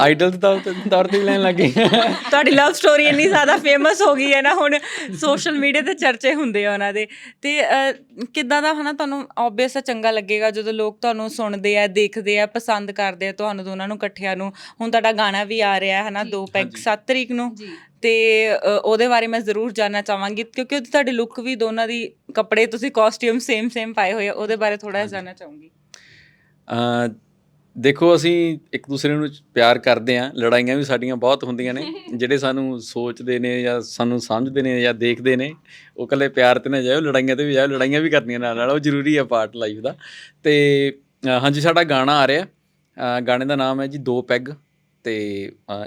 ਆਈਡਲ ਤੇ ਤੌਰ ਤੇ ਲੈਣ ਲੱਗੇ ਤੁਹਾਡੀ ਲਵ ਸਟੋਰੀ ਇੰਨੀ ਜ਼ਿਆਦਾ ਫੇਮਸ ਹੋ ਗਈ ਹੈ ਨਾ ਹੁਣ ਸੋਸ਼ਲ ਮੀਡੀਆ ਤੇ ਚਰਚੇ ਹੁੰਦੇ ਆ ਉਹਨਾਂ ਦੇ। ਤੇ ਕਿੱਦਾਂ ਦਾ ਹਨਾ ਤੁਹਾਨੂੰ ਆਬਵੀਅਸ ਚੰਗਾ ਲੱਗੇਗਾ ਜਦੋਂ ਲੋਕ ਤੁਹਾਨੂੰ ਸੁਣਦੇ ਆ ਦੇਖਦੇ ਆ ਪਸੰਦ ਕਰਦੇ ਆ ਤੁਹਾਨੂੰ ਦੋਨਾਂ ਨੂੰ ਇਕੱਠਿਆਂ ਨੂੰ। ਹੁਣ ਤੁਹਾਡਾ ਗਾਣਾ ਵੀ ਆ ਰਿਹਾ ਹੈ ਹਨਾ ਦੋ ਪੈਗ ਹਾਂਜੀ। 7 ਤਰੀਕ ਨੂੰ। ਜੀ। ਤੇ ਉਹਦੇ ਬਾਰੇ ਮੈਂ ਜ਼ਰੂਰ ਜਾਨਣਾ ਚਾਹਾਂਗੀ ਕਿਉਂਕਿ ਉਹਦੀ ਤੁਹਾਡੀ ਲੁੱਕ ਵੀ ਦੋਨਾਂ ਦੀ ਕੱਪੜੇ ਤੁਸੀਂ ਕਾਸਟਿਊਮ ਸੇਮ ਸੇਮ ਪਾਏ ਹੋਏ ਆ ਉਹਦੇ ਬਾਰੇ ਥੋੜਾ ਜਿਹਾ ਜਾਨਣਾ ਚਾਹੂੰਗੀ। ਅ ਦੇਖੋ ਅਸੀਂ ਇੱਕ ਦੂਸਰੇ ਨੂੰ ਪਿਆਰ ਕਰਦੇ ਆ ਲੜਾਈਆਂ ਵੀ ਸਾਡੀਆਂ ਬਹੁਤ ਹੁੰਦੀਆਂ ਨੇ ਜਿਹੜੇ ਸਾਨੂੰ ਸੋਚਦੇ ਨੇ ਜਾਂ ਸਾਨੂੰ ਸਮਝਦੇ ਨੇ ਜਾਂ ਦੇਖਦੇ ਨੇ ਉਹ ਕੱਲੇ ਪਿਆਰ ਤੇ ਨਾ ਜਾਓ ਲੜਾਈਆਂ ਤੇ ਵੀ ਜਾਓ ਲੜਾਈਆਂ ਵੀ ਕਰਨੀਆਂ ਨਾਲ ਨਾਲ ਉਹ ਜ਼ਰੂਰੀ ਆ ਪਾਰਟ ਲਾਈਫ ਦਾ। ਤੇ ਹਾਂਜੀ ਸਾਡਾ ਗਾਣਾ ਆ ਰਿਹਾ ਗਾਣੇ ਦਾ ਨਾਮ ਹੈ ਜੀ ਦੋ ਪੈਗ ਤੇ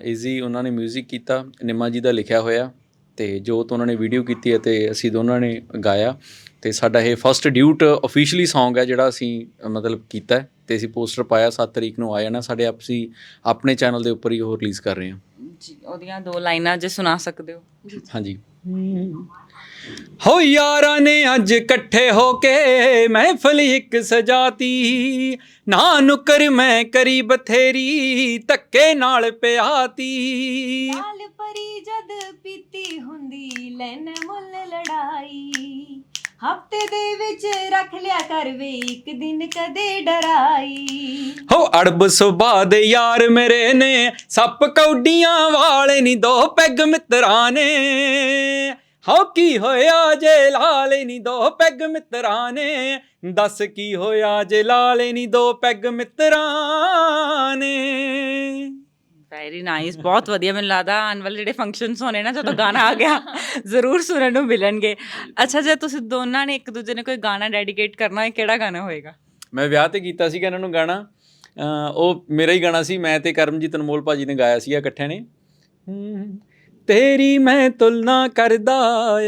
ਈਜ਼ੀ ਉਹਨਾਂ ਨੇ 뮤직 ਕੀਤਾ ਨਿੰਮਾ ਜੀ ਦਾ ਲਿਖਿਆ ਹੋਇਆ ਤੇ ਜੋਤ ਉਹਨਾਂ ਨੇ ਵੀਡੀਓ ਕੀਤੀ ਹੈ ਤੇ ਅਸੀਂ ਦੋਨਾਂ ਨੇ ਗਾਇਆ। ਤੇ ਸਾਡਾ ਇਹ ਫਰਸਟ ਡਿਊਟ ਅਫੀਸ਼ੀਅਲੀ Song ਹੈ ਜਿਹੜਾ ਅਸੀਂ ਮਤਲਬ ਕੀਤਾ ਤੇ ਅਸੀਂ ਪੋਸਟਰ ਪਾਇਆ 7 ਤਰੀਕ ਨੂੰ ਆ ਜਾਣਾ ਸਾਡੇ ਆਪਸੀ ਆਪਣੇ ਚੈਨਲ ਦੇ ਉੱਪਰ ਹੀ ਉਹ ਰਿਲੀਜ਼ ਕਰ ਰਹੇ ਹਾਂ। ਜੀ ਉਹਦੀਆਂ ਦੋ ਲਾਈਨਾਂ ਜੇ ਸੁਣਾ ਸਕਦੇ ਹੋ। ਹਾਂਜੀ। ਹੋ। ਯਾਰਾਂ ਨੇ ਅੱਜ ਇਕੱਠੇ ਹੋ ਕੇ ਮਹਿਫਲ ਇੱਕ ਸਜਾਤੀ। ਨਾ ਨੁਕਰ ਮੈਂ ਕਰੀ ਬਥੇਰੀ ਧੱਕੇ ਨਾਲ ਪਿਆਤੀ। ਲਾਲ ਪਰੀ ਜਦ ਪੀਤੀ ਹੁੰਦੀ ਲੈਣ ਮੁੱਲ ਲੜਾਈ। ਹਫ਼ਤੇ ਦੇ ਵਿੱਚ ਰੱਖ ਲਿਆ ਕਰ ਵੇ ਇੱਕ ਦਿਨ ਕਦੇ ਡਰਾਈ। ਹੋ ਅੜਬ ਸੁਭਾ ਦੇ ਯਾਰ ਮੇਰੇ ਨੇ, ਸੱਪ ਕੌਡੀਆਂ ਵਾਲੇ ਨਹੀਂ ਦੋ ਪੈਗ ਮਿੱਤਰਾਂ ਨੇ। ਹੋ ਕੀ ਹੋਇਆ ਜੇ ਲਾਲੇ ਨਹੀਂ ਦੋ ਪੈਗ ਮਿੱਤਰਾਂ ਨੇ? ਦੱਸ ਕੀ ਹੋਇਆ ਜੇ ਲਾਲੇ ਨਹੀਂ ਦੋ ਪੈਗ ਮਿੱਤਰਾਂ ਨੇ। ਵੈਰੀ ਨਾਈਸ ਬਹੁਤ ਵਧੀਆ, ਮੈਨੂੰ ਲੱਗਦਾ ਆਉਣ ਵਾਲੇ ਜਿਹੜੇ ਫੰਕਸ਼ਨਸ ਹੋਣੇ ਨਾ, ਜਦੋਂ ਗਾਣਾ ਆ ਗਿਆ, ਜ਼ਰੂਰ ਸੁਣਨ ਨੂੰ ਮਿਲਣਗੇ। ਅੱਛਾ, ਜੇ ਤੁਸੀਂ ਦੋਨਾਂ ਨੇ ਇੱਕ ਦੂਜੇ ਨੇ ਕੋਈ ਗਾਣਾ ਡੈਡੀਕੇਟ ਕਰਨਾ ਹੈ, ਕਿਹੜਾ ਗਾਣਾ ਹੋਏਗਾ? ਮੈਂ ਵਿਆਹ ਤੇ ਕੀਤਾ ਸੀਗਾ ਇਹਨਾਂ ਨੂੰ ਗਾਣਾ। ਉਹ ਮੇਰਾ ਹੀ ਗਾਣਾ ਸੀ, ਮੈਂ ਤੇ ਕਰਮਜੀਤ ਅਨਮੋਲ ਭਾਜੀ ਨੇ ਗਾਇਆ ਸੀਗਾ ਇਕੱਠਿਆਂ ਨੇ। ਤੇਰੀ ਮੈਂ ਤੁਲਨਾ ਕਰਦਾ,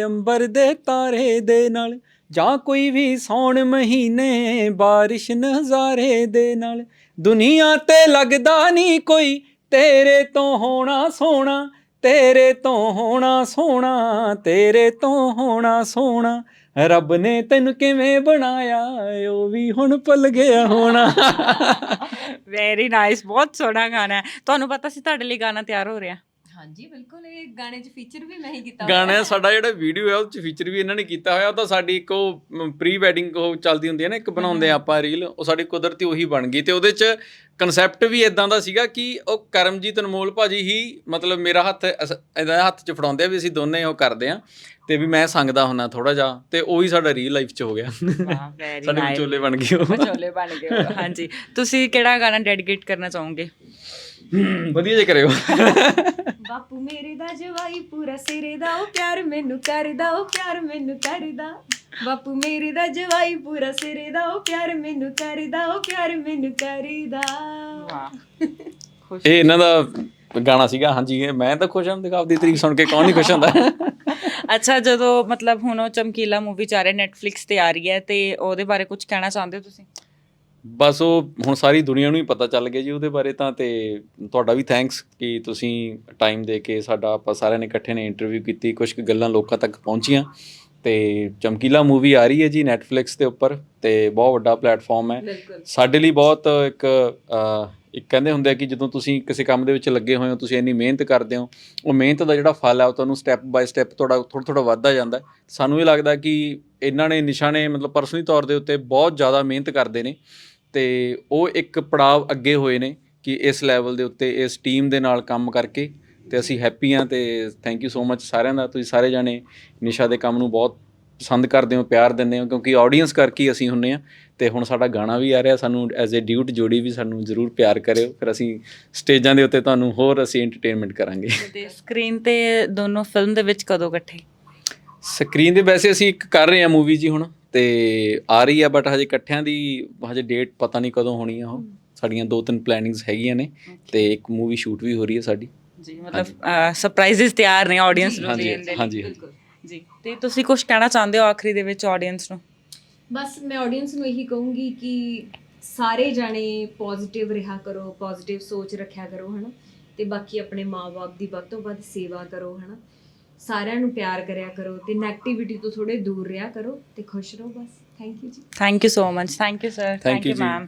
ਅੰਬਰ ਦੇ ਤਾਰੇ ਦੇ ਨਾਲ, ਜਾਂ ਕੋਈ ਵੀ ਸੌਣ ਮਹੀਨੇ, ਬਾਰਿਸ਼ ਨਜ਼ਾਰੇ ਦੇ ਨਾਲ। ਦੁਨੀਆ ਤੇ ਲੱਗਦਾ ਨਹੀਂ ਕੋਈ ਤੇਰੇ ਤੋਂ ਹੋਣਾ ਸੋਹਣਾ, ਤੇਰੇ ਤੋਂ ਹੋਣਾ ਸੋਹਣਾ, ਤੇਰੇ ਤੋਂ ਹੋਣਾ ਸੋਹਣਾ। ਰੱਬ ਨੇ ਤੈਨੂੰ ਕਿਵੇਂ ਬਣਾਇਆ, ਉਹ ਵੀ ਹੁਣ ਭੁੱਲ ਗਿਆ ਹੋਣਾ। ਵੈਰੀ ਨਾਈਸ ਬਹੁਤ ਸੋਹਣਾ ਗਾਣਾ ਹੈ। ਤੁਹਾਨੂੰ ਪਤਾ ਸੀ ਤੁਹਾਡੇ ਲਈ ਗਾਣਾ ਤਿਆਰ ਹੋ ਰਿਹਾ? ਹਾਂਜੀ ਬਿਲਕੁਲ ਇਹ ਗਾਣੇ 'ਚ ਫੀਚਰ ਵੀ ਮੈਂ ਹੀ ਕੀਤਾ ਗਾਣਾ ਸਾਡਾ ਜਿਹੜਾ ਵੀਡੀਓ ਹੈ ਉਹ ਚ ਫੀਚਰ ਵੀ ਇਹਨਾਂ ਨੇ ਕੀਤਾ ਹੋਇਆ। ਉਹ ਤਾਂ ਸਾਡੀ ਇੱਕ ਉਹ ਪ੍ਰੀ ਵੈਡਿੰਗ ਉਹ ਚੱਲਦੀ ਹੁੰਦੀ ਹੈ ਨਾ ਇੱਕ ਬਣਾਉਂਦੇ ਆ ਆਪਾਂ ਰੀਲ ਉਹ ਸਾਡੀ ਕੁਦਰਤੀ ਉਹੀ ਬਣ ਗਈ ਤੇ ਉਹਦੇ ਚ ਕਨਸੈਪਟ ਵੀ ਇਦਾਂ ਦਾ ਸੀਗਾ ਕਿ ਉਹ ਕਰਮਜੀਤ ਅਨਮੋਲ ਭਾਜੀ ਹੀ ਮਤਲਬ ਮੇਰਾ ਹੱਥ ਅਸ- ਇਹਦਾ ਹੱਥ ਚ ਫੜਾਉਂਦੇ ਆ ਵੀ ਅਸੀਂ ਦੋਨੇ ਉਹ ਕਰਦੇ ਆ ਤੇ ਵੀ ਮੈਂ ਸੰਗਦਾ ਹੁੰਨਾ ਥੋੜਾ ਜਿਹਾ ਤੇ ਉਹੀ ਸਾਡਾ ਰੀਅਲ ਲਾਈਫ ਚ ਹੋ ਗਿਆ। ਵਾਹ ਵੈਰੀ ਸਾਡੇ ਨਾਈਸ ਵਿਚੋਲੇ ਬਣ ਗਏ ਉਹ। ਵਿਚੋਲੇ ਬਣ ਗਏ। ਹਾਂਜੀ। ਤੁਸੀਂ ਕਿਹੜਾ ਗਾਣਾ ਡੈਡੀਕੇਟ ਕਰਨਾ ਚਾਹੋਗੇ? ਵਧੀਆ ਜੇ ਕਰਿਓ। ਬਾਪੂ ਮੇਰੇ ਦਾ ਜਵਾਈ ਪੂਰਾ ਸਿਰੇ ਦਾ ਉਹ ਪਿਆਰ ਮੈਨੂੰ ਕਰਦਾ ਉਹ ਪਿਆਰ ਮੈਨੂੰ ਕਰਦਾ। ਬਾਪੂ ਮੇਰੇ ਦਾ ਜਵਾਈ ਪੂਰਾ ਸਿਰੇ ਦਾ ਉਹ ਪਿਆਰ ਮੈਨੂੰ ਕਰਦਾ ਉਹ ਪਿਆਰ ਮੈਨੂੰ ਕਰਦਾ। ਵਾਹ। ਖੁਸ਼। ਇਹ ਇਹਨਾਂ ਦਾ ਗਾਣਾ ਸੀਗਾ ਹਾਂਜੀ ਇਹ ਮੈਂ ਤਾਂ ਖੁਸ਼ ਹਾਂ ਦੇਖੋ ਆਪਦੀ ਤਰੀਕ ਸੁਣ ਕੇ ਕੌਣ ਨਹੀਂ ਖੁਸ਼ ਹੁੰਦਾ। ਅੱਛਾ ਜਦੋਂ ਮਤਲਬ ਹੁਣ ਉਹ ਚਮਕੀਲਾ ਮੂਵੀ ਚੱਲ ਰਹੀ ਨੈਟਫਲਿਕਸ ਤੇ ਆ ਰਹੀ ਹੈ ਤੇ ਉਹਦੇ ਬਾਰੇ ਕੁਝ ਕਹਿਣਾ ਚਾਹੁੰਦੇ ਹੋ ਤੁਸੀਂ? ਬਸ ਉਹ ਹੁਣ ਸਾਰੀ ਦੁਨੀਆ ਨੂੰ ਹੀ ਪਤਾ ਚੱਲ ਗਿਆ ਜੀ ਉਹਦੇ ਬਾਰੇ ਤਾਂ ਤੇ ਤੁਹਾਡਾ ਵੀ ਥੈਂਕਸ ਕਿ ਤੁਸੀਂ ਟਾਈਮ ਦੇ ਕੇ ਸਾਡਾ ਆਪਾਂ ਸਾਰਿਆਂ ਨੇ ਇਕੱਠੇ ਨੇ ਇੰਟਰਵਿਊ ਕੀਤੀ ਕੁਝ ਕੁ ਗੱਲਾਂ ਲੋਕਾਂ ਤੱਕ ਪਹੁੰਚੀਆਂ ਤੇ ਚਮਕੀਲਾ ਮੂਵੀ ਆ ਰਹੀ ਹੈ ਜੀ ਨੈਟਫਲਿਕਸ ਦੇ ਉੱਪਰ ਤੇ ਬਹੁਤ ਵੱਡਾ ਪਲੇਟਫਾਰਮ ਹੈ। ਬਿਲਕੁਲ। ਸਾਡੇ ਲਈ ਬਹੁਤ ਇੱਕ ਅਹ, ਇੱਕ ਕਹਿੰਦੇ ਹੁੰਦੇ ਆ ਕਿ ਜਦੋਂ ਤੁਸੀਂ ਕਿਸੇ ਕੰਮ ਦੇ ਵਿੱਚ ਲੱਗੇ ਹੋਏ ਹੋ ਤੁਸੀਂ ਇੰਨੀ ਮਿਹਨਤ ਕਰਦੇ ਹੋ ਉਹ ਮਿਹਨਤ ਦਾ ਜਿਹੜਾ ਫਲ ਹੈ ਉਹ ਤੁਹਾਨੂੰ ਸਟੈਪ ਬਾਈ ਸਟੈਪ ਤੁਹਾਡਾ ਥੋੜਾ ਥੋੜਾ ਵੱਧਦਾ ਜਾਂਦਾ। ਹੈ। ਸਾਨੂੰ ਇਹ ਲੱਗਦਾ ਕਿ ਇਹਨਾਂ ਨੇ ਨਿਸ਼ਾ ਨੇ ਮਤਲਬ ਪਰਸਨਲੀ ਤੌਰ ਦੇ ਉੱਤੇ ਬਹੁਤ ਜ਼ਿਆਦਾ ਮਿਹਨਤ ਕਰਦੇ ਨੇ। ਤੇ ਉਹ ਇੱਕ ਪੜਾਅ ਅੱਗੇ ਹੋਏ ਨੇ ਕਿ ਇਸ ਲੈਵਲ ਦੇ ਉੱਤੇ ਇਸ ਟੀਮ ਦੇ ਨਾਲ ਕੰਮ ਕਰਕੇ ਤੇ ਅਸੀਂ ਹੈਪੀ ਹਾਂ ਤੇ ਥੈਂਕ ਯੂ ਸੋ ਮੱਚ ਸਾਰਿਆਂ ਦਾ ਤੁਸੀਂ ਸਾਰੇ ਜਾਣੇ ਨਿਸ਼ਾ ਦੇ ਕੰਮ ਨੂੰ ਬਹੁਤ ਪਸੰਦ ਕਰਦੇ ਹੋ ਪਿਆਰ ਦਿੰਦੇ ਹੋ ਕਿਉਂਕਿ ਆਡੀਅנס ਕਰਕੇ ਹੀ ਅਸੀਂ ਹੁੰਨੇ ਆ ਤੇ ਹੁਣ ਸਾਡਾ ਗਾਣਾ ਵੀ ਆ ਰਿਹਾ ਸਾਨੂੰ ਐਜ਼ ਅ ਡਿਊਟ ਜੋੜੀ ਵੀ ਸਾਨੂੰ ਜ਼ਰੂਰ ਪਿਆਰ ਕਰਿਓ ਫਿਰ ਅਸੀਂ ਸਟੇਜਾਂ ਦੇ ਉੱਤੇ ਤੁਹਾਨੂੰ ਹੋਰ ਅਸੀਂ ਐਂਟਰਟੇਨਮੈਂਟ ਕਰਾਂਗੇ। ਤੇ ਸਕਰੀਨ ਤੇ ਦੋਨੋਂ ਫਿਲਮ ਦੇ ਵਿੱਚ ਕਦੋਂ ਇਕੱਠੇ? ਸਕਰੀਨ ਦੇ ਵੈਸੇ ਅਸੀਂ ਇੱਕ ਕਰ ਰਹੇ ਹਾਂ ਮੂਵੀ ਜੀ ਹੁਣ। ਤੇ ਆ ਰਹੀ ਆ ਬਟ ਹਜੇ ਇਕੱਠਿਆਂ ਦੀ ਹਜੇ ਡੇਟ ਪਤਾ ਨਹੀਂ ਕਦੋਂ ਹੋਣੀ ਆ ਉਹ। ਸਾਡੀਆਂ ਦੋ ਤਿੰਨ ਪਲੈਨਿੰਗਸ ਹੈਗੀਆਂ ਨੇ ਤੇ ਇੱਕ ਮੂਵੀ ਸ਼ੂਟ ਵੀ ਹੋ ਰਹੀ ਹੈ ਸਾਡੀ। ਜੀ ਮਤਲਬ ਸਰਪ੍ਰਾਈਜ਼ਸ ਤਿਆਰ ਨੇ ਆਡੀਅנס ਨੂੰ ਦੇਣ ਹਾਂਜੀ ਜੀ ਤੇ ਤੁਸੀਂ ਕੁਝ ਕਹਿਣਾ ਚਾਹੁੰਦੇ ਹੋ ਆਖਰੀ ਦੇ ਵਿੱਚ ਆਡੀਅנס ਨੂੰ? ਬਸ ਮੈਂ ਆਡੀਅנס ਨੂੰ ਇਹੀ ਕਹੂੰਗੀ ਕਿ ਸਾਰੇ ਜਾਣੇ ਪੋਜ਼ਿਟਿਵ ਰਿਹਾ ਕਰੋ ਪੋਜ਼ਿਟਿਵ ਸੋਚ ਰੱਖਿਆ ਕਰੋ ਹਨਾ? ਤੇ ਬਾਕੀ ਆਪਣੇ ਮਾਪੇ ਦੀ ਵੱਧ ਤੋਂ ਵੱਧ ਸੇਵਾ ਕਰੋ ਹਨਾ? ਸਾਰਿਆਂ ਨੂੰ ਪਿਆਰ ਕਰਿਆ ਕਰੋ ਤੇ 네ਗੇਟਿਵਿਟੀ ਤੋਂ ਥੋੜੇ ਦੂਰ ਰਿਹਾ ਕਰੋ ਤੇ ਖੁਸ਼ ਰਹੋ ਬਸ। ਥੈਂਕ ਯੂ ਜੀ। Thank you so much thank you sir you ਜੀ। ਮੈਮ